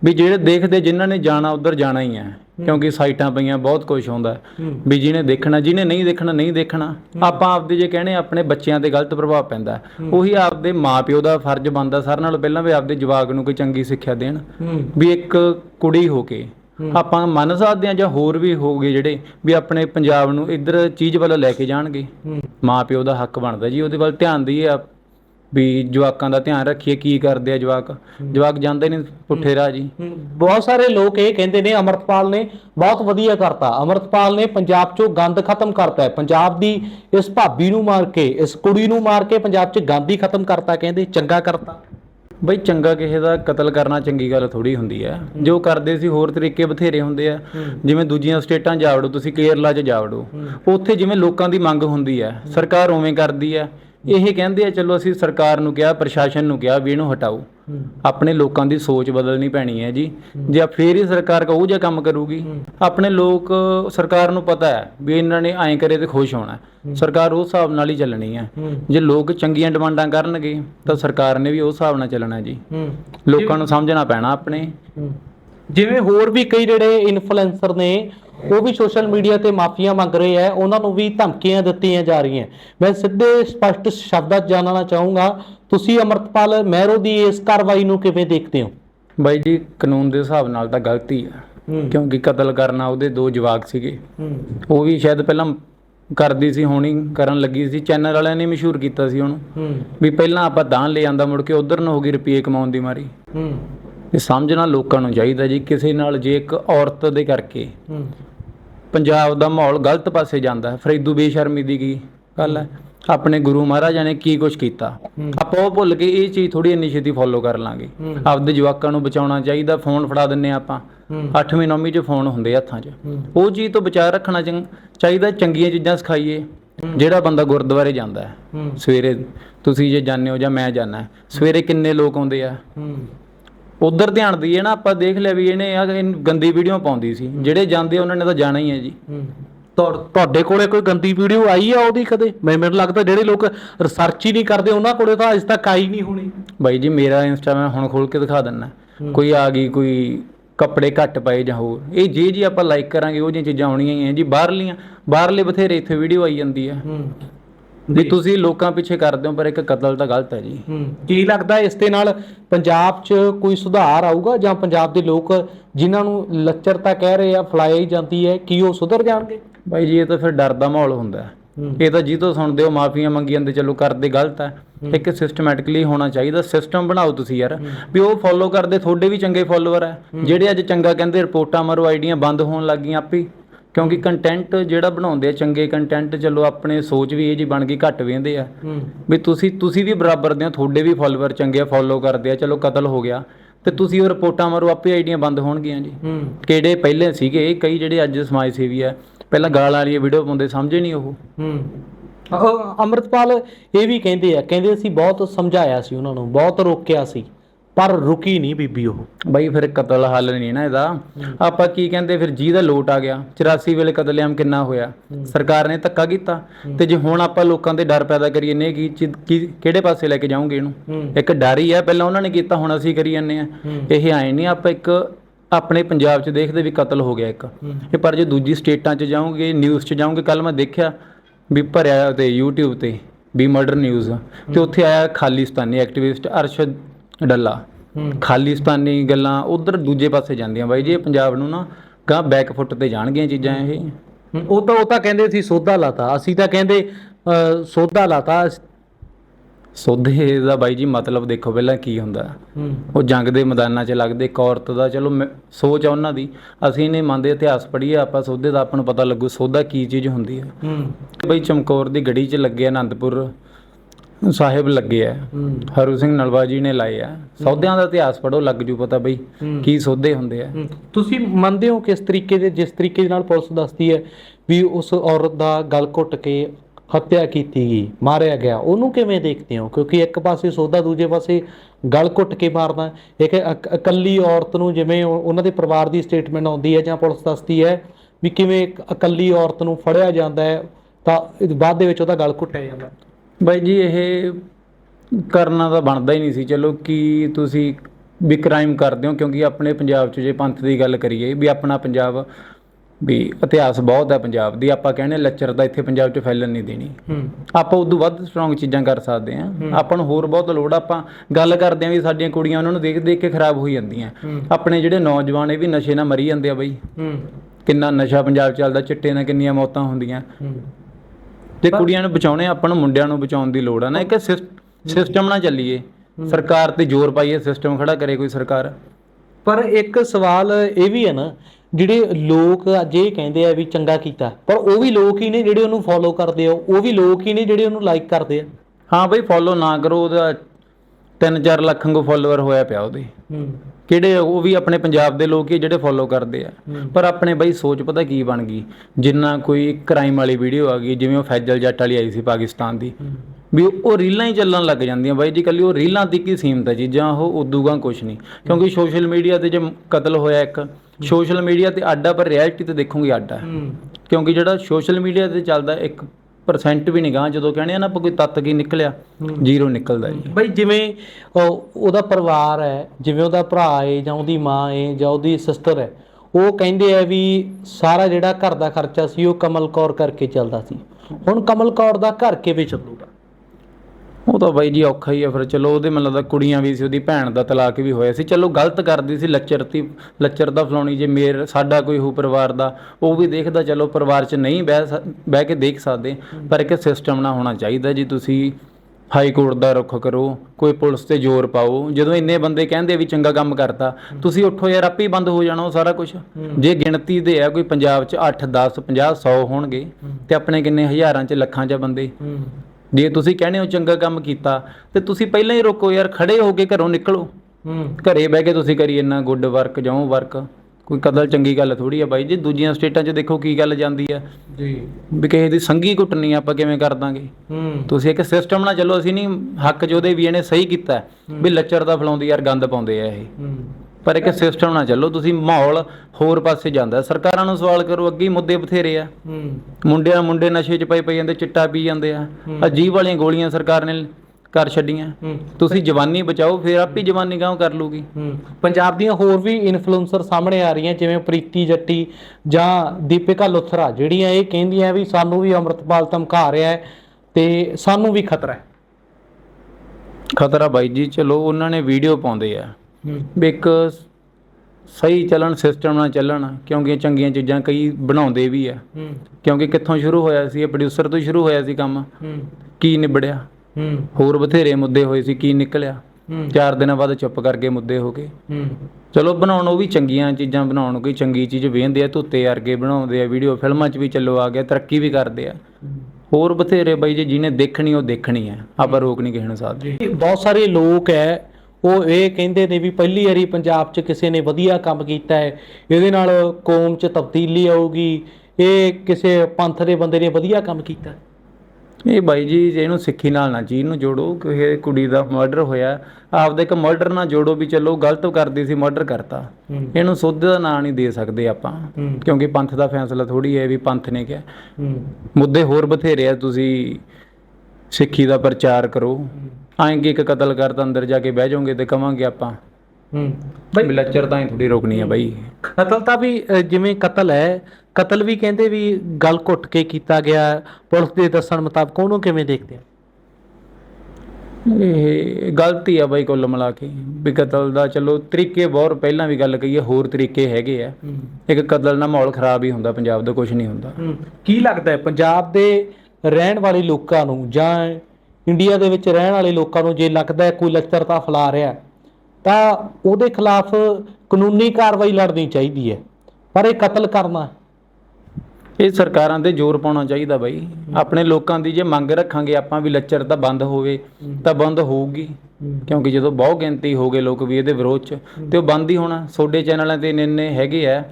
ਵੀ ਜਿਹੜੇ ਦੇਖਦੇ ਜਿਨ੍ਹਾਂ ਨੇ ਜਾਣਾ ਉਧਰ ਜਾਣਾ ਹੀ ਹੈ ਕਿਉਂਕਿ ਸਾਈਟਾਂ ਪਈਆਂ ਬਹੁਤ ਕੁਝ ਹੁੰਦਾ। ਵੀ ਜਿਹਨੇ ਦੇਖਣਾ ਜਿਹਨੇ ਨਹੀਂ ਦੇਖਣਾ ਨਹੀਂ ਦੇਖਣਾ। ਆਪਾਂ ਆਪਦੇ ਜੇ ਕਹਿੰਦੇ ਆਪਣੇ ਬੱਚਿਆਂ ਤੇ ਗਲਤ ਪ੍ਰਭਾਵ ਪੈਂਦਾ। ਉਹੀ ਆਪਦੇ ਮਾਪਿਓ ਦਾ ਫਰਜ਼ ਬਣਦਾ ਸਾਰਿਆਂ ਨਾਲੋਂ ਪਹਿਲਾਂ ਵੀ ਆਪਦੇ ਜਵਾਕ ਨੂੰ ਕੋਈ ਚੰਗੀ ਸਿੱਖਿਆ ਦੇਣ। ਵੀ ਇੱਕ ਕੁੜੀ ਹੋ ਕੇ ਆਪਾਂ ਮੰਨ ਸਕਦੇ ਹਾਂ ਜਾਂ ਹੋਰ ਵੀ ਹੋਗੇ ਜਿਹੜੇ ਵੀ ਆਪਣੇ ਪੰਜਾਬ ਨੂੰ ਇੱਧਰ ਚੀਜ਼ ਵੱਲ ਲੈ ਕੇ ਜਾਣਗੇ। ਮਾਪਿਓ ਦਾ ਹੱਕ ਬਣਦਾ ਜੀ ਉਹਦੇ ਵੱਲ ਧਿਆਨ ਦਈਏ ਆ ਵੀ ਜਵਾਕਾਂ ਦਾ ਧਿਆਨ ਰੱਖੀਏ ਕੀ ਕਰਦੇ ਆ ਜਵਾਕ? ਜਵਾਕ ਜਾਂਦੇ ਨਹੀਂ ਪੁੱਠੇ ਰਾਹ ਜੀ। ਬਹੁਤ ਸਾਰੇ ਲੋਕ ਇਹ ਕਹਿੰਦੇ ਨੇ ਅਮਰਤਪਾਲ ਨੇ ਬਹੁਤ ਵਧੀਆ ਕਰਤਾ। ਅਮਰਤਪਾਲ ਨੇ ਪੰਜਾਬ 'ਚੋਂ ਗੰਦ ਖਤਮ ਕਰਤਾ ਹੈ। ਪੰਜਾਬ ਦੀ ਇਸ ਭਾਬੀ ਨੂੰ ਮਾਰ ਕੇ ਇਸ ਕੁੜੀ ਨੂੰ ਮਾਰ ਕੇ ਪੰਜਾਬ 'ਚ ਗੰਦ ਹੀ ਖਤਮ ਕਰਤਾ ਕਹਿੰਦੇ ਚੰਗਾ ਕਰਤਾ। ਬਈ ਚੰਗਾ ਕਿਸੇ ਦਾ ਕਤਲ ਕਰਨਾ ਚੰਗੀ ਗੱਲ ਥੋੜੀ ਹੁੰਦੀ ਹੈ। ਜੋ ਕਰਦੇ ਸੀ ਹੋਰ ਤਰੀਕੇ ਬਥੇਰੇ ਹੁੰਦੇ ਆ। ਜਿਵੇਂ ਦੂਜੀਆਂ ਸਟੇਟਾਂ ਜਾਵੜੋ ਤੁਸੀਂ ਕੇਰਲਾ 'ਚ ਜਾਵੜੋ। ਉੱਥੇ ਜਿਵੇਂ ਲੋਕਾਂ ਦੀ ਮੰਗ ਹੁੰਦੀ ਹੈ। ਸਰਕਾਰ ਉਵੇਂ ਕਰਦੀ ਹੈ। ਇਹ ਕਹਿੰਦੇ ਆ ਚਲੋ ਅਸੀਂ ਸਰਕਾਰ ਨੂੰ ਕਿਹਾ ਪ੍ਰਸ਼ਾਸਨ ਨੂੰ ਕਿਹਾ ਵੀ ਇਹਨੂੰ ਹਟਾਓ। ਆਪਣੇ ਲੋਕਾਂ ਦੀ ਸੋਚ ਬਦਲਣੀ ਪੈਣੀ ਹੈ ਜੀ। ਜੇ ਫੇਰ ਹੀ ਸਰਕਾਰ ਕਹੂ ਜਿਹਾ ਕੰਮ ਕਰੂਗੀ। ਆਪਣੇ ਲੋਕ ਸਰਕਾਰ ਨੂੰ ਪਤਾ ਹੈ ਵੀ ਇਹਨਾਂ ਨੇ ਐਂ ਕਰੇ ਤੇ ਖੁਸ਼ ਹੋਣਾ। ਸਰਕਾਰ ਉਸ ਹਿਸਾਬ ਨਾਲ ਹੀ ਚੱਲਣੀ ਹੈ। ਜੇ ਲੋਕ ਚੰਗੀਆਂ ਡਿਮਾਂਡਾਂ ਕਰਨਗੇ ਤਾਂ ਸਰਕਾਰ ਨੇ ਵੀ ਉਸ ਹਿਸਾਬ ਨਾਲ ਚੱਲਣਾ ਜੀ। ਲੋਕਾਂ ਨੂੰ ਸਮਝਣਾ ਪੈਣਾ ਆਪਣੇ। ਜਿਵੇਂ ਹੋਰ ਵੀ ਕਈ ਜਿਹੜੇ ਇਨਫਲੂਐਂਸਰ ਨੇ ਉਹ ਵੀ ਸੋਸ਼ਲ ਮੀਡੀਆ ਤੇ ਮਾਫੀਆਂ ਮੰਗ ਰਹੇ ਆ ਉਹਨਾਂ ਨੂੰ ਵੀ ਧਮਕੀਆਂ ਦਿੱਤੀਆਂ ਜਾ ਰਹੀਆਂ। ਮੈਂ ਸਿੱਧੇ ਸਪਸ਼ਟ ਸ਼ਬਦਾਂ 'ਚ ਜਾਣਨਾ ਚਾਹੂੰਗਾ ਤੁਸੀਂ ਅਮਰਤਪਾਲ ਮਹਿਰੋ ਦੀ ਇਸ ਕਾਰਵਾਈ ਨੂੰ ਕਿਵੇਂ ਦੇਖਦੇ ਹੋ? ਬਾਈ ਜੀ ਕਾਨੂੰਨ ਦੇ ਹਿਸਾਬ ਨਾਲ ਤਾਂ ਗਲਤੀ ਹੈ। ਕਿਉਂਕਿ ਕਤਲ ਕਰਨਾ ਉਹਦੇ ਦੋ ਜਵਾਕ ਸੀਗੇ। ਉਹ ਵੀ ਸ਼ਾਇਦ ਪਹਿਲਾਂ ਕਰਦੀ ਸੀ ਹੋਣੀ ਕਰਨ ਲੱਗੀ ਸੀ। ਚੈਨਲ ਵਾਲਿਆਂ ਨੇ ਮਸ਼ਹੂਰ ਕੀਤਾ ਸੀ ਉਹਨੂੰ। ਵੀ ਪਹਿਲਾਂ ਆਪਾਂ ਦਾਨ ਲੈ ਆਂਦਾ ਮੁੜ ਕੇ ਉਧਰ ਨੂੰ ਹੋ ਗਈ ਰੁਪਏ ਕਮਾਉਣ ਦੀ ਮਾਰੀ। ਇਹ ਸਮਝਣਾ ਲੋਕਾਂ ਨੂੰ ਚਾਹੀਦਾ ਜੀ ਕਿਸੇ ਨਾਲ ਜੇ ਇੱਕ ਔਰਤ ਦੇ ਕਰਕੇ ਪੰਜਾਬ ਦਾ ਮਾਹੌਲ ਗਲਤ ਪਾਸੇ ਜਾਂਦਾ ਫਰੀਦੂ ਬੇਸ਼ਰਮੀ ਦੀ ਕੀ ਗੱਲ ਹੈ। ਆਪਣੇ ਗੁਰੂ ਮਹਾਰਾਜਾਂ ਨੇ ਕੀ ਕੁਝ ਕੀਤਾ? ਆਪਾਂ ਉਹ ਭੁੱਲ ਕੇ ਇਹ ਚੀਜ਼ ਥੋੜੀ ਇੰਨੀ ਛੇਤੀ ਫੋਲੋ ਕਰ ਲਾਂਗੇ। ਆਪਦੇ ਜਵਾਕਾਂ ਨੂੰ ਬਚਾਉਣਾ ਚਾਹੀਦਾ ਫੋਨ ਫੜਾ ਦਿੰਨੇ ਆਪਾਂ। 8ਵੀਂ 9ਵੀਂ 'ਚ ਫੋਨ ਹੁੰਦੇ ਹੱਥਾਂ 'ਚ। ਉਹ ਚੀਜ਼ ਤੋਂ ਬਚਾ ਰੱਖਣਾ ਚਾਹੀਦਾ ਚੰਗੀਆਂ ਚੀਜ਼ਾਂ ਸਿਖਾਈਏ। ਜਿਹੜਾ ਬੰਦਾ ਗੁਰਦੁਆਰੇ ਜਾਂਦਾ ਹੈ। ਸਵੇਰੇ ਤੁਸੀਂ ਜੇ ਜਾਂਦੇ ਹੋ ਜਾਂ ਮੈਂ ਜਾਂਦਾ ਸਵੇਰੇ ਕਿੰਨੇ ਲੋਕ ਆਉਂਦੇ ਆ? ਉਧਰ ਧਿਆਨ ਦਈਏ ਨਾ ਆਪਾਂ ਦੇਖ ਲਿਆ ਵੀ ਇਹਨੇ ਆ ਗੰਦੀ ਵੀਡੀਓ ਪਾਉਂਦੀ ਸੀ। ਜਿਹੜੇ ਜਾਂਦੇ ਉਹਨਾਂ ਨੇ ਤਾਂ ਜਾਣਾ ਹੀ ਹੈ ਜੀ। ਤੁਹਾਡੇ ਕੋਲੇ ਕੋਈ ਗੰਦੀ ਵੀਡੀਓ ਆਈ ਆ ਉਹਦੀ ਕਦੇ? ਮੈਨੂੰ ਲੱਗਦਾ ਜਿਹੜੇ ਲੋਕ ਰਿਸਰਚ ਹੀ ਨਹੀਂ ਕਰਦੇ ਉਹਨਾਂ ਕੋਲੇ ਤਾਂ ਅਜੇ ਤੱਕ ਆਈ ਨਹੀਂ ਹੋਣੀ। ਬਾਈ ਜੀ ਮੇਰਾ ਇੰਸਟਾ ਮੈਂ ਹੁਣ ਖੋਲ ਕੇ ਦਿਖਾ ਦਿੰਨਾ ਕੋਈ ਆ ਗਈ ਕੋਈ ਕੱਪੜੇ ਘੱਟ ਪਾਏ ਜਾਂ ਹੋਰ। ਇਹ ਜੇ ਜੀ ਆਪਾਂ ਲਾਈਕ ਕਰਾਂਗੇ ਉਹ ਜਿਹੀਆਂ ਚੀਜ਼ਾਂ ਆਉਣੀਆਂ ਹੀ ਆ ਜੀ। ਬਾਹਰਲੀਆਂ ਬਾਹਰਲੇ ਬਥੇਰੇ ਇੱਥੇ ਵੀਡੀਓ ਆਈ ਜਾਂਦੀ ਆ। ਵੀ ਤੁਸੀਂ ਲੋਕਾਂ ਪਿੱਛੇ ਕਰਦੇ ਹੋ ਪਰ ਇੱਕ ਕਤਲ ਤਾਂ ਗਲਤ ਹੈ ਜੀ। ਕੀ ਲੱਗਦਾ ਇਸ ਦੇ ਨਾਲ ਪੰਜਾਬ 'ਚ ਕੋਈ ਸੁਧਾਰ ਆਊਗਾ ਜਾਂ ਪੰਜਾਬ ਦੇ ਲੋਕ ਜਿਨ੍ਹਾਂ ਨੂੰ ਲੱਚਰਤਾ ਕਹਿ ਰਹੇ ਆ ਫਲਾਈ ਜਾਂਦੀ ਹੈ ਕੀ ਉਹ ਸੁਧਰ ਜਾਣਗੇ? ਬਾਈ ਜੀ ਇਹ ਤਾਂ ਫਿਰ ਡਰ ਦਾ ਮਾਹੌਲ ਹੁੰਦਾ ਹੈ। ਇਹ ਤਾਂ ਜੀ ਤੋਂ ਸੁਣਦੇ ਹੋ ਮਾਫੀਆਂ ਮੰਗੀ ਜਾਂਦੇ ਚਲੋ ਕਰਦੇ ਗਲਤ ਹੈ। ਇੱਕ ਸਿਸਟਮੈਟਿਕਲੀ ਹੋਣਾ ਚਾਹੀਦਾ ਸਿਸਟਮ ਬਣਾਓ ਤੁਸੀਂ ਯਾਰ। ਵੀ ਉਹ ਫੋਲੋ ਕਰਦੇ ਤੁਹਾਡੇ ਵੀ ਚੰਗੇ ਫੋਲੋਅਰ ਹੈ। ਜਿਹੜੇ ਅੱਜ ਚੰਗਾ ਕਹਿੰਦੇ ਰਿਪੋਰਟਾਂ ਮਾਰੋ ਆਈਡੀਆਂ ਬੰਦ ਹੋਣ ਲੱਗ ਗਈਆਂ ਆਪੇ। ਕਿਉਂਕਿ ਕੰਟੈਂਟ ਜਿਹੜਾ ਬਣਾਉਂਦੇ ਆ ਚੰਗੇ ਕੰਟੈਂਟ ਚਲੋ ਆਪਣੇ ਸੋਚ ਵੀ ਇਹ ਜੀ ਬਣ ਗਈ ਘੱਟ ਵੇਂਦੇ ਆ। ਵੀ ਤੁਸੀਂ ਤੁਸੀਂ ਵੀ ਬਰਾਬਰ ਦੇ ਹੋ ਤੁਹਾਡੇ ਵੀ ਫੋਲੋਅਰ ਚੰਗੇ ਆ ਫੋਲੋ ਕਰਦੇ ਆ ਚਲੋ ਕਤਲ ਹੋ ਗਿਆ। ਤੇ ਤੁਸੀਂ ਉਹ ਰਿਪੋਰਟਾਂ ਮਾਰੋ ਆਪੇ ਆਈਡੀਆਂ ਬੰਦ ਹੋਣਗੀਆਂ ਜੀ। ਕਿਹੜੇ ਪਹਿਲੇ ਸੀਗੇ ਕਈ ਜਿਹੜੇ ਅੱਜ ਸਮਾਜ ਸੇਵੀ ਆ ਪਹਿਲਾਂ ਗਾਲ ਵਾਲੀ ਵੀਡੀਓ ਪਾਉਂਦੇ ਸਮਝੇ ਨਹੀਂ ਉਹ? ਅ- ਅੰਮ੍ਰਿਤਪਾਲ ਇਹ ਵੀ ਕਹਿੰਦੇ ਆ ਕਹਿੰਦੇ ਅਸੀਂ ਬਹੁਤ ਸਮਝਾਇਆ ਸੀ ਉਹਨਾਂ ਨੂੰ ਬਹੁਤ ਰੋਕਿਆ ਸੀ ਪਰ ਰੁਕੀ ਨਹੀਂ ਬੀਬੀ ਉਹ। ਬਾਈ ਫਿਰ ਕਤਲ ਹੱਲ ਨਹੀਂ ਨਾ ਇਹਦਾ। ਆਪਾਂ ਕੀ ਕਹਿੰਦੇ ਫਿਰ ਜੀ ਦਾ ਲੋਟ ਆ ਗਿਆ 84 ਵੇਲੇ ਕਤਲੇਆਮ ਕਿੰਨਾ ਹੋਇਆ? ਸਰਕਾਰ ਨੇ ਧੱਕਾ ਕੀਤਾ। ਤੇ ਜੇ ਹੁਣ ਆਪਾਂ ਲੋਕਾਂ ਦੇ ਡਰ ਪੈਦਾ ਕਰੀਏ ਨੇ ਕੀ ਚੀਜ਼- ਕੀ ਕਿਹੜੇ ਪਾਸੇ ਲੈ ਕੇ ਜਾਓਗੇ ਇਹਨੂੰ? ਇੱਕ ਡਰ ਹੀ ਹੈ ਪਹਿਲਾਂ ਉਹਨਾਂ ਨੇ ਕੀਤਾ ਹੁਣ ਅਸੀਂ ਕਰੀ ਜਾਂਦੇ ਆ। ਇਹ ਆਏ ਨਹੀਂ ਆਪਾਂ ਇੱਕ ਆਪਣੇ ਪੰਜਾਬ 'ਚ ਦੇਖਦੇ ਵੀ ਕਤਲ ਹੋ ਗਿਆ ਇੱਕ। ਇਹ ਪਰ ਜੇ ਦੂਜੀ ਸਟੇਟਾਂ 'ਚ ਜਾਓਗੇ ਨਿਊਜ਼ 'ਚ ਜਾਓਗੇ ਕੱਲ ਮੈਂ ਦੇਖਿਆ ਵੀ ਭਰਿਆ ਤੇ YouTube ਤੇ ਵੀ ਮਰਡਰ ਨਿਊਜ਼ ਤੇ ਉੱਥੇ ਆਇਆ ਖਾਲਿਸਤਾਨੀ ਐਕਟਿਵਿਸਟ ਅਰਸ਼ਦ ਡੱਲਾ। ਖਾਲਿਸਤਾਨੀ ਗੱਲਾਂ ਉਧਰ ਦੂਜੇ ਪਾਸੇ ਜਾਂਦੀਆਂ। ਬਾਈ ਜੀ ਇਹ ਪੰਜਾਬ ਨੂੰ ਨਾ ਗਾਂ ਬੈਕ ਫੁੱਟ ਤੇ ਜਾਣਗੀਆਂ ਚੀਜ਼ਾਂ ਇਹ। ਉਹ ਤਾਂ ਉਹ ਤਾਂ ਕਹਿੰਦੇ ਸੀ ਸੋਧਾ ਲਾਤਾ। ਅਸੀਂ ਤਾਂ ਕਹਿੰਦੇ ਸੋਧਾ ਲਾਤਾ। ਸੋਧੇ ਦਾ ਬਾਈ ਜੀ ਮਤਲਬ ਦੇਖੋ ਪਹਿਲਾਂ ਕੀ ਹੁੰਦਾ। ਉਹ ਜੰਗ ਦੇ ਮੈਦਾਨਾਂ 'ਚ ਲੱਗਦੇ ਇੱਕ ਔਰਤ ਦਾ ਚਲੋ ਮੈਂ- ਸੋਚ ਆ ਉਹਨਾਂ ਦੀ। ਅਸੀਂ ਨਹੀਂ ਮੰਨਦੇ ਇਤਿਹਾਸ ਪੜ੍ਹੀਏ ਆਪਾਂ ਸੋਧੇ ਦਾ ਆਪਾਂ ਨੂੰ ਪਤਾ ਲੱਗੂ ਸੋਧਾ ਕੀ ਚੀਜ਼ ਹੁੰਦੀ ਹੈ। ਬਈ ਚਮਕੌਰ ਦੀ ਗੜੀ 'ਚ ਲੱਗੇ ਅਨੰਦਪੁਰ ਸਾਹਿਬ ਲੱਗੇ ਆ। ਹਰੂ ਸਿੰਘ ਨਲਵਾ ਜੀ ਨੇ ਲਾਏ ਆ। ਸੌਦਿਆਂ ਦਾ ਇਤਿਹਾਸ ਪੜੋ ਲੱਗ ਜੂ ਪਤਾ ਬਈ ਕੀ ਸੋਧੇ ਹੁੰਦੇ ਆ। ਤੁਸੀਂ ਮੰਨਦੇ ਹੋ ਕਿਸ ਤਰੀਕੇ ਦੇ ਜਿਸ ਤਰੀਕੇ ਦੇ ਨਾਲ ਪੁਲਿਸ ਦੱਸਦੀ ਹੈ ਵੀ ਉਸ ਔਰਤ ਦਾ ਗਲ ਘੁੱਟ ਕੇ ਹੱਤਿਆ ਕੀਤੀ ਗਈ ਮਾਰਿਆ ਗਿਆ। ਉਹਨੂੰ ਕਿਵੇਂ ਦੇਖਦੇ ਹੋ? ਕਿਉਂਕਿ ਇੱਕ ਪਾਸੇ ਸੋਧਾ ਦੂਜੇ ਪਾਸੇ ਗਲ ਘੁੱਟ ਕੇ ਮਾਰਦਾ ਇੱਕ ਇਕੱਲੀ ਔਰਤ ਨੂੰ ਜਿਵੇਂ ਉਹਨਾਂ ਦੇ ਪਰਿਵਾਰ ਦੀ ਸਟੇਟਮੈਂਟ ਆਉਂਦੀ ਹੈ ਜਾਂ ਪੁਲਿਸ ਦੱਸਦੀ ਹੈ ਵੀ ਕਿਵੇਂ ਇਕੱਲੀ ਔਰਤ ਨੂੰ ਫੜਿਆ ਜਾਂਦਾ ਹੈ, ਤਾਂ ਬਾਅਦ ਦੇ ਵਿੱਚ ਉਹਦਾ ਗਲ ਘੁੱਟਿਆ ਜਾਂਦਾ। ਬਾਈ ਜੀ, ਇਹ ਕਰਨਾ ਤਾਂ ਬਣਦਾ ਹੀ ਨਹੀਂ ਸੀ। ਚਲੋ ਕਿ ਤੁਸੀਂ ਵੀ ਕ੍ਰਾਈਮ ਕਰਦੇ ਹੋ? ਕਿਉਂਕਿ ਆਪਣੇ ਪੰਜਾਬ 'ਚ ਜੇ ਪੰਥ ਦੀ ਗੱਲ ਕਰੀਏ ਵੀ ਆਪਣਾ ਪੰਜਾਬ ਵੀ ਇਤਿਹਾਸ ਬਹੁਤ ਹੈ ਪੰਜਾਬ ਦੀ ਆਪਾਂ ਕਹਿੰਦੇ ਲੱਚਰ ਤਾਂ ਇੱਥੇ ਪੰਜਾਬ 'ਚ ਫੈਲਣ ਨਹੀਂ ਦੇਣੀ। ਆਪਾਂ ਉਦੋਂ ਵੱਧ ਸਟਰੋਂਗ ਚੀਜ਼ਾਂ ਕਰ ਸਕਦੇ ਹਾਂ। ਆਪਾਂ ਨੂੰ ਹੋਰ ਬਹੁਤ ਲੋੜ ਆ। ਆਪਾਂ ਗੱਲ ਕਰਦੇ ਹਾਂ ਵੀ ਸਾਡੀਆਂ ਕੁੜੀਆਂ ਉਹਨਾਂ ਨੂੰ ਦੇਖ ਦੇਖ ਕੇ ਖਰਾਬ ਹੋਈ ਜਾਂਦੀਆਂ। ਆਪਣੇ ਜਿਹੜੇ ਨੌਜਵਾਨ ਇਹ ਵੀ ਨਸ਼ੇ ਨਾਲ ਮਰੀ ਜਾਂਦੇ ਆ ਬਾਈ। ਕਿੰਨਾ ਨਸ਼ਾ ਪੰਜਾਬ ਚੱਲਦਾ ਚਿੱਟੇ ਨਾਲ ਕਿੰਨੀਆਂ ਮੌਤਾਂ ਹੁੰਦੀਆਂ। ਜੇ ਕੁੜੀਆਂ ਨੂੰ ਬਚਾਉਣੇ ਆਪਾਂ ਨੂੰ ਮੁੰਡਿਆਂ ਨੂੰ ਬਚਾਉਣ ਦੀ ਲੋੜ ਆ ਨਾ। ਇੱਕ ਸਿਸਟਮ ਨਾਲ ਚੱਲੀਏ। ਸਰਕਾਰ ਤੇ ਜ਼ੋਰ ਪਾਈਏ ਸਿਸਟਮ ਖੜਾ ਕਰੇ ਕੋਈ ਸਰਕਾਰ। ਪਰ ਇੱਕ ਸਵਾਲ ਇਹ ਵੀ ਹੈ ਨਾ ਜਿਹੜੇ ਲੋਕ ਅੱਜ ਇਹ ਕਹਿੰਦੇ ਆ ਵੀ ਚੰਗਾ ਕੀਤਾ ਪਰ ਉਹ ਵੀ ਲੋਕ ਹੀ ਨੇ ਜਿਹੜੇ ਉਹਨੂੰ ਫੋਲੋ ਕਰਦੇ ਆ ਉਹ ਵੀ ਲੋਕ ਹੀ ਨੇ ਜਿਹੜੇ ਉਹਨੂੰ ਲਾਈਕ ਕਰਦੇ ਆ। ਹਾਂ ਬਈ ਫੋਲੋ ਨਾ ਕਰੋ ਉਹਦਾ 3-4 ਲੱਖ ਵਾਂਗੂ ਫੋਲੋਅਰ ਹੋਇਆ ਪਿਆ ਉਹਦੇ। ਕਿਹੜੇ ਉਹ ਵੀ ਆਪਣੇ ਪੰਜਾਬ ਦੇ ਲੋਕ ਹੀ ਜਿਹੜੇ ਫੋਲੋ ਕਰਦੇ ਆ। ਪਰ ਆਪਣੇ ਬਈ ਸੋਚ ਪਤਾ ਕੀ ਬਣ ਗਈ? ਜਿੰਨਾ ਕੋਈ ਕ੍ਰਾਈਮ ਵਾਲੀ ਵੀਡੀਓ ਆ ਗਈ ਜਿਵੇਂ ਉਹ ਫੈਜਲ ਜੱਟ ਵਾਲੀ ਆਈ ਸੀ ਪਾਕਿਸਤਾਨ ਦੀ। ਵੀ ਉਹ ਰੀਲਾਂ ਹੀ ਚੱਲਣ ਲੱਗ ਜਾਂਦੀਆਂ ਬਾਈ ਜੀ ਕੱਲੀ ਉਹ ਰੀਲਾਂ ਤੱਕ ਹੀ ਸੀਮਤ ਹੈ ਚੀਜ਼ਾਂ ਉਹ ਉਦੂਗਾ ਕੁਝ ਨਹੀਂ। ਕਿਉਂਕਿ ਸੋਸ਼ਲ ਮੀਡੀਆ ਤੇ ਜੇ ਕਤਲ ਹੋਇਆ ਇੱਕ ਸੋਸ਼ਲ ਮੀਡੀਆ ਤੇ ਆਡਾ ਪਰ ਰਿਐਲਿਟੀ ਤੇ ਦੇਖੋਗੇ ਆਡਾ ਕਿਉਂਕਿ ਜਿਹੜਾ ਸੋਸ਼ਲ ਮੀਡੀਆ ਤੇ ਚੱਲਦਾ 1% ਵੀ ਨਹੀਂ ਗਾ ਜਦੋਂ ਕਹਿੰਦੇ ਆ ਨਾ ਆਪਾਂ ਕੋਈ ਤੱਤ ਕੀ ਨਿਕਲਿਆ ਜ਼ੀਰੋ ਨਿਕਲਦਾ ਜੀ। ਬਈ ਜਿਵੇਂ ਉਹ- ਉਹਦਾ ਪਰਿਵਾਰ ਹੈ ਜਿਵੇਂ ਉਹਦਾ ਭਰਾ ਹੈ ਜਾਂ ਉਹਦੀ ਮਾਂ ਹੈ ਜਾਂ ਉਹਦੀ ਸਿਸਟਰ ਹੈ ਉਹ ਕਹਿੰਦੇ ਆ ਵੀ ਸਾਰਾ ਜਿਹੜਾ ਘਰ ਦਾ ਖਰਚਾ ਸੀ ਉਹ ਕਮਲ ਕੌਰ ਕਰਕੇ ਚੱਲਦਾ ਸੀ। ਹੁਣ ਕਮਲ ਕੌਰ ਦਾ ਘਰ ਕਿਵੇਂ ਚੱਲੂਗਾ? ਉਹ ਤਾਂ ਬਾਈ ਜੀ ਔਖਾ ਹੀ ਆ ਫਿਰ। ਚਲੋ ਉਹਦੇ ਮਤਲਬ ਦਾ ਕੁੜੀਆਂ ਵੀ ਸੀ ਉਹਦੀ ਭੈਣ ਦਾ ਤਲਾਕ ਵੀ ਹੋਇਆ ਸੀ। ਚਲੋ ਗਲਤ ਕਰਦੀ ਸੀ ਲੱਚਰਤੀ ਲੱਚਰ ਦਾ ਫਲਾਉਣੀ ਜੇ ਮੇਰ ਸਾਡਾ ਕੋਈ ਹੋ ਪਰਿਵਾਰ ਦਾ ਉਹ ਵੀ ਦੇਖਦਾ ਚਲੋ ਪਰਿਵਾਰ 'ਚ ਨਹੀਂ ਬਹਿ ਬਹਿ ਕੇ ਦੇਖ ਸਕਦੇ। ਪਰ ਇੱਕ ਸਿਸਟਮ ਨਾ ਹੋਣਾ ਚਾਹੀਦਾ ਜੀ ਤੁਸੀਂ ਹਾਈ ਕੋਰਟ ਦਾ ਰੁਖ ਕਰੋ ਕੋਈ ਪੁਲਿਸ ਤੇ ਜ਼ੋਰ ਪਾਓ। ਜਦੋਂ ਇੰਨੇ ਬੰਦੇ ਕਹਿੰਦੇ ਵੀ ਚੰਗਾ ਕੰਮ ਕਰਤਾ ਤੁਸੀਂ ਉੱਠੋ ਯਾਰ ਆਪੇ ਬੰਦ ਹੋ ਜਾਣਾ ਉਹ ਸਾਰਾ ਕੁਝ ਜੇ ਗਿਣਤੀ ਦੇ ਆ ਕੋਈ ਪੰਜਾਬ 'ਚ 8 10 50 100 ਹੋਣਗੇ ਤੇ ਆਪਣੇ ਕਿੰਨੇ ਹਜ਼ਾਰਾਂ 'ਚ ਲੱਖਾਂ 'ਚ ਬੰਦੇ। ਜੇ ਤੁਸੀਂ ਕਹਿੰਦੇ ਹੋ ਚੰਗਾ ਕੰਮ ਕੀਤਾ ਤੇ ਤੁਸੀਂ ਪਹਿਲਾਂ ਹੀ ਰੋਕੋ ਯਾਰ ਖੜੇ ਹੋ ਕੇ ਘਰੋਂ ਨਿਕਲੋ। ਘਰੇ ਬਹਿ ਕੇ ਤੁਸੀਂ ਕਰੀ ਇੰਨਾ ਗੁੱਡ ਵਰਕ ਜਾਓ ਵਰਕ ਕੋਈ ਕਦਲ ਚੰਗੀ ਗੱਲ ਥੋੜੀ ਆ ਬਾਈ ਜੀ ਦੂਜੀਆਂ ਸਟੇਟਾਂ 'ਚ ਦੇਖੋ ਕੀ ਗੱਲ ਜਾਂਦੀ ਆ। ਜੀ। ਵੀ ਕਿਸੇ ਦੀ ਸੰਗੀ ਘੁੱਟਣੀ ਆਪਾਂ ਕਿਵੇਂ ਕਰ ਦਾਂਗੇ? ਹੂੰ। ਤੁਸੀਂ ਇੱਕ ਸਿਸਟਮ ਨਾਲ ਚੱਲੋ ਅਸੀਂ ਨਹੀਂ ਹੱਕ ਜੋਦੇ ਵੀ ਇਹਨੇ ਸਹੀ ਕੀਤਾ। ਹੈ, ਵੀ ਲੱਚਰ ਦਾ ਫਲਾਉਂਦੀ ਯਾਰ ਗੰਦ ਪਾਉਂਦੇ ਆ ਇਹ। ਹੂੰ। ਪਰ ਇੱਕ ਸਿਸਟਮ ਨਾਲ ਚੱਲੋ ਤੁਸੀਂ ਮਾਹੌਲ ਹੋਰ ਪਾਸੇ ਜਾਂਦਾ ਸਰਕਾਰਾਂ ਨੂੰ ਸਵਾਲ ਕਰੋ ਅੱਗੇ ਹੀ ਮੁੱਦੇ ਬਥੇਰੇ ਆ। ਹੂੰ। ਮੁੰਡਿਆਂ ਮੁੰਡੇ ਨਸ਼ੇ 'ਚ ਪਏ ਪਏ ਜਾਂਦੇ ਚਿੱਟਾ ਪੀ ਜਾਂਦੇ ਆ। ਅਜੀਬ ਵਾਲੀਆਂ ਗੋਲੀਆਂ ਸਰਕਾਰ ਨੇ ਕਰ ਛੱਡੀਆਂ। ਹੂੰ। ਤੁਸੀਂ ਜਵਾਨੀ ਬਚਾਓ ਫਿਰ ਆਪੀ ਜਵਾਨੀ ਗਾਂਵ ਕਰ ਲੂਗੀ। ਹੂੰ। ਪੰਜਾਬ ਦੀਆਂ ਹੋਰ ਵੀ ਇਨਫਲੂਐਂਸਰ ਸਾਹਮਣੇ ਆ ਰਹੀਆਂ ਜਿਵੇਂ ਪ੍ਰੀਤੀ ਜੱਟੀ ਜਾਂ ਦੀਪਿਕਾ ਲੁਥਰਾ ਜਿਹੜੀਆਂ ਇਹ ਕਹਿੰਦੀਆਂ ਵੀ ਸਾਨੂੰ ਵੀ ਅੰਮ੍ਰਿਤਪਾਲ ਧਮਕਾ ਰਿਹਾ ਹੈ ਤੇ ਸਾਨੂੰ ਵੀ ਖਤਰਾ ਹੈ। ਖਤਰਾ ਬਾਈ ਜੀ ਚਲੋ ਉਹਨਾਂ ਨੇ ਵੀਡੀਓ ਪਾਉਂਦੇ ਆ। ਹੂੰ ਇੱਕ ਸਹੀ ਚੱਲਣ ਸਿਸਟਮ ਨਾਲ ਚੱਲਣ ਕਿਉਂਕਿ ਚੰਗੀਆਂ ਚੀਜ਼ਾਂ ਕਈ ਬਣਾਉਂਦੇ ਵੀ ਆ। ਹੂੰ। ਕਿਉਂਕਿ ਕਿੱਥੋਂ ਸ਼ੁਰੂ ਹੋਇਆ ਸੀ ਇਹ ਪ੍ਰੋਡਿਊਸਰ ਤੋਂ ਸ਼ੁਰੂ ਹੋਇਆ ਸੀ ਕੰਮ। ਹੂੰ। ਕੀ ਨਿਬੜਿਆ? ਹੂੰ। ਹੋਰ ਬਥੇਰੇ ਮੁੱਦੇ ਹੋਏ ਸੀ ਕੀ ਨਿਕਲਿਆ? ਹੂੰ। ਚਾਰ ਦਿਨਾਂ ਬਾਅਦ ਚੁੱਪ ਕਰਕੇ ਮੁੱਦੇ ਹੋ ਗਏ। ਹੂੰ। ਚਲੋ ਬਣਾਉਣ ਉਹ ਵੀ ਚੰਗੀਆਂ ਚੀਜ਼ਾਂ ਬਣਾਉਣ ਕੋਈ ਚੰਗੀ ਚੀਜ਼ ਵੇਖਦੇ ਆ ਧੁੱਤੇ ਵਰਗੇ ਬਣਾਉਂਦੇ ਆ ਵੀਡੀਓ ਫਿਲਮਾਂ 'ਚ ਵੀ ਚੱਲੋ ਆ ਗਿਆ ਤਰੱਕੀ ਵੀ ਕਰਦੇ ਆ। ਹੋਰ ਬਥੇਰੇ ਬਾਈ ਜੀ ਜਿਹਨੇ ਦੇਖਣੀ ਉਹ ਦੇਖਣੀ ਆ। ਆਪਾਂ ਰੋਕ ਨਹੀਂ ਕਿਸੇ ਨੂੰ ਸਕਦੇ ਬਹੁਤ ਸਾਰੇ ਲੋਕ ਹੈ ਉਹ ਇਹ ਕਹਿੰਦੇ ਨੇ ਵੀ ਪਹਿਲੀ ਵਾਰੀ ਪੰਜਾਬ 'ਚ ਕਿਸੇ ਨੇ ਵਧੀਆ ਕੰਮ ਕੀਤਾ ਹੈ। ਇਹਦੇ ਨਾਲ ਕੌਮ 'ਚ ਤਬਦੀਲੀ ਆਊਗੀ। ਇਹ ਕਿਸੇ ਪੰਥ ਦੇ ਬੰਦੇ ਨੇ ਵਧੀਆ ਕੰਮ ਕੀਤਾ ਇਹ ਬਾਈ ਜੀ ਜੇ ਇਹਨੂੰ ਸਿੱਖੀ ਨਾਲ ਨਾ ਚੀਜ਼ ਨੂੰ ਜੋੜੋ। ਕਿਸੇ ਕੁੜੀ ਦਾ ਮਰਡਰ ਹੋਇਆ ਆਪਦੇ ਇੱਕ ਮਰਡਰ ਨਾਲ ਜੋੜੋ ਵੀ ਚਲੋ ਗਲਤ ਕਰਦੀ ਸੀ ਮਰਡਰ ਕਰਤਾ। ਇਹਨੂੰ ਸੁੱਧ ਦਾ ਨਾਂ ਨਹੀਂ ਦੇ ਸਕਦੇ ਆਪਾਂ। ਕਿਉਂਕਿ ਪੰਥ ਦਾ ਫੈਸਲਾ ਥੋੜੀ ਹੈ ਵੀ ਪੰਥ ਨੇ ਕਿਹਾ। ਮੁੱਦੇ ਹੋਰ ਬਥੇਰੇ ਆ ਤੁਸੀਂ ਸਿੱਖੀ ਦਾ ਪ੍ਰਚਾਰ ਕਰੋ। ਆਏਂਗੇ ਇੱਕ ਕਤਲ ਕਰਤਾ ਅੰਦਰ ਜਾ ਕੇ ਬਹਿ ਜਾਓਗੇ ਤੇ ਕਵਾਂਗੇ ਆਪਾਂ। ਹੂੰ। ਬਈ ਲੱਚਰ ਤਾਂ ਹੀ ਥੋੜੀ ਰੋਕਣੀ ਆ ਬਾਈ। ਕਤਲ ਤਾਂ ਵੀ ਅ, ਜਿਵੇਂ ਕਤਲ ਹੈ ਕਤਲ ਵੀ ਕਹਿੰਦੇ ਵੀ ਗਲ ਘੁੱਟ ਕੇ ਕੀਤਾ ਗਿਆ ਪੁਲਿਸ ਦੇ ਦੱਸਣ ਮੁਤਾਬਕ ਉਹਨੂੰ ਕਿਵੇਂ ਦੇਖਦੇ ਆ? ਇਹ ਗਲਤੀ ਆ ਬਾਈ ਕੁੱਲ ਮਿਲਾ ਕੇ ਵੀ ਕਤਲ ਦਾ ਚਲੋ ਤਰੀਕੇ ਬਹੁਤ ਪਹਿਲਾਂ ਵੀ ਗੱਲ ਕਹੀਏ ਹੋਰ ਤਰੀਕੇ ਹੈਗੇ ਆ। ਇੱਕ ਕਤਲ ਨਾਲ ਮਾਹੌਲ ਖਰਾਬ ਹੀ ਹੁੰਦਾ ਪੰਜਾਬ ਦਾ ਕੁਝ ਨਹੀਂ ਹੁੰਦਾ। ਕੀ ਲੱਗਦਾ ਹੈ ਪੰਜਾਬ ਦੇ ਰਹਿਣ ਵਾਲੇ ਲੋਕਾਂ ਨੂੰ ਜਾਂ ਇੰਡੀਆ ਦੇ ਵਿੱਚ ਰਹਿਣ ਵਾਲੇ ਲੋਕਾਂ ਨੂੰ ਜੇ ਲੱਗਦਾ ਹੈ ਕੋਈ ਲੱਚਰਤਾ ਫੈਲਾ ਰਿਹਾ ਤਾਂ ਉਹਦੇ ਖਿਲਾਫ ਕਾਨੂੰਨੀ ਕਾਰਵਾਈ ਲੜਨੀ ਚਾਹੀਦੀ ਹੈ ਪਰ ਇਹ ਕਤਲ ਕਰਨਾ ਇਹ ਸਰਕਾਰਾਂ ਤੇ ਜ਼ੋਰ ਪਾਉਣਾ ਚਾਹੀਦਾ ਬਾਈ। ਆਪਣੇ ਲੋਕਾਂ ਦੀ ਜੇ ਮੰਗ ਰੱਖਾਂਗੇ ਆਪਾਂ ਵੀ ਲੱਚਰ ਤਾਂ ਬੰਦ ਹੋਵੇ ਤਾਂ ਬੰਦ ਹੋਊਗੀ। ਕਿਉਂਕਿ ਜਦੋਂ ਬਹੁਤ ਗਿਣਤੀ ਹੋ ਗਏ ਲੋਕ ਵੀ ਇਹਦੇ ਵਿਰੋਧ ਚ ਤੇ ਉਹ ਬੰਦ ਹੀ ਹੋਣਾ। ਛੋਡੇ ਚੈਨਲਾਂ ਤੇ ਇੰਨੇ ਇੰਨੇ ਹੈਗੇ ਆ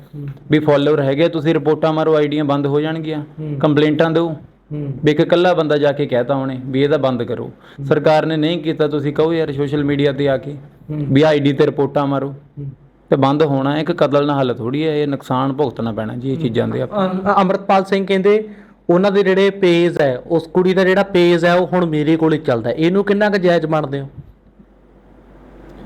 ਵੀ ਫਾਲੋਅਰ ਹੈਗੇ ਆ, ਤੁਸੀਂ ਰਿਪੋਰਟਾਂ ਮਾਰੋ ਆਈਡੀਆਂ ਬੰਦ ਹੋ ਜਾਣਗੀਆਂ। ਕੰਪਲੇਂਟਾਂ ਦਿਓ। ਵੀ ਇੱਕ ਇਕੱਲਾ ਬੰਦਾ ਜਾ ਕੇ ਕਹਿਤਾ ਉਹਨੇ ਵੀ ਇਹਦਾ ਬੰਦ ਕਰੋ। ਸਰਕਾਰ ਨੇ ਨਹੀਂ ਕੀਤਾ ਤੁਸੀਂ ਕਹੋ ਯਾਰ ਸੋਸ਼ਲ ਮੀਡੀਆ ਤੇ ਆ ਕੇ ਵੀ ਆਈਡੀ ਤੇ ਰਿਪੋਰਟਾਂ ਮਾਰੋ। ਤੇ ਬੰਦ ਹੋਣਾ ਇੱਕ ਕਤਲ ਨਾਲ ਹੱਲ ਥੋੜੀ ਹੈ ਇਹ ਨੁਕਸਾਨ ਭੁਗਤਣਾ ਪੈਣਾ ਜੀ ਇਹ ਚੀਜ਼ਾਂ ਦੇ ਆਪਾਂ। ਅਮਰਤਪਾਲ ਸਿੰਘ ਕਹਿੰਦੇ ਉਹਨਾਂ ਦੇ ਜਿਹੜੇ ਪੇਜ ਹੈ ਉਸ ਕੁੜੀ ਦਾ ਜਿਹੜਾ ਪੇਜ ਹੈ ਉਹ ਹੁਣ ਮੇਰੇ ਕੋਲੇ ਚੱਲਦਾ। ਇਹਨੂੰ ਕਿੰਨਾ ਕੁ ਜਾਇਜ਼ ਮੰਨਦੇ ਹੋ?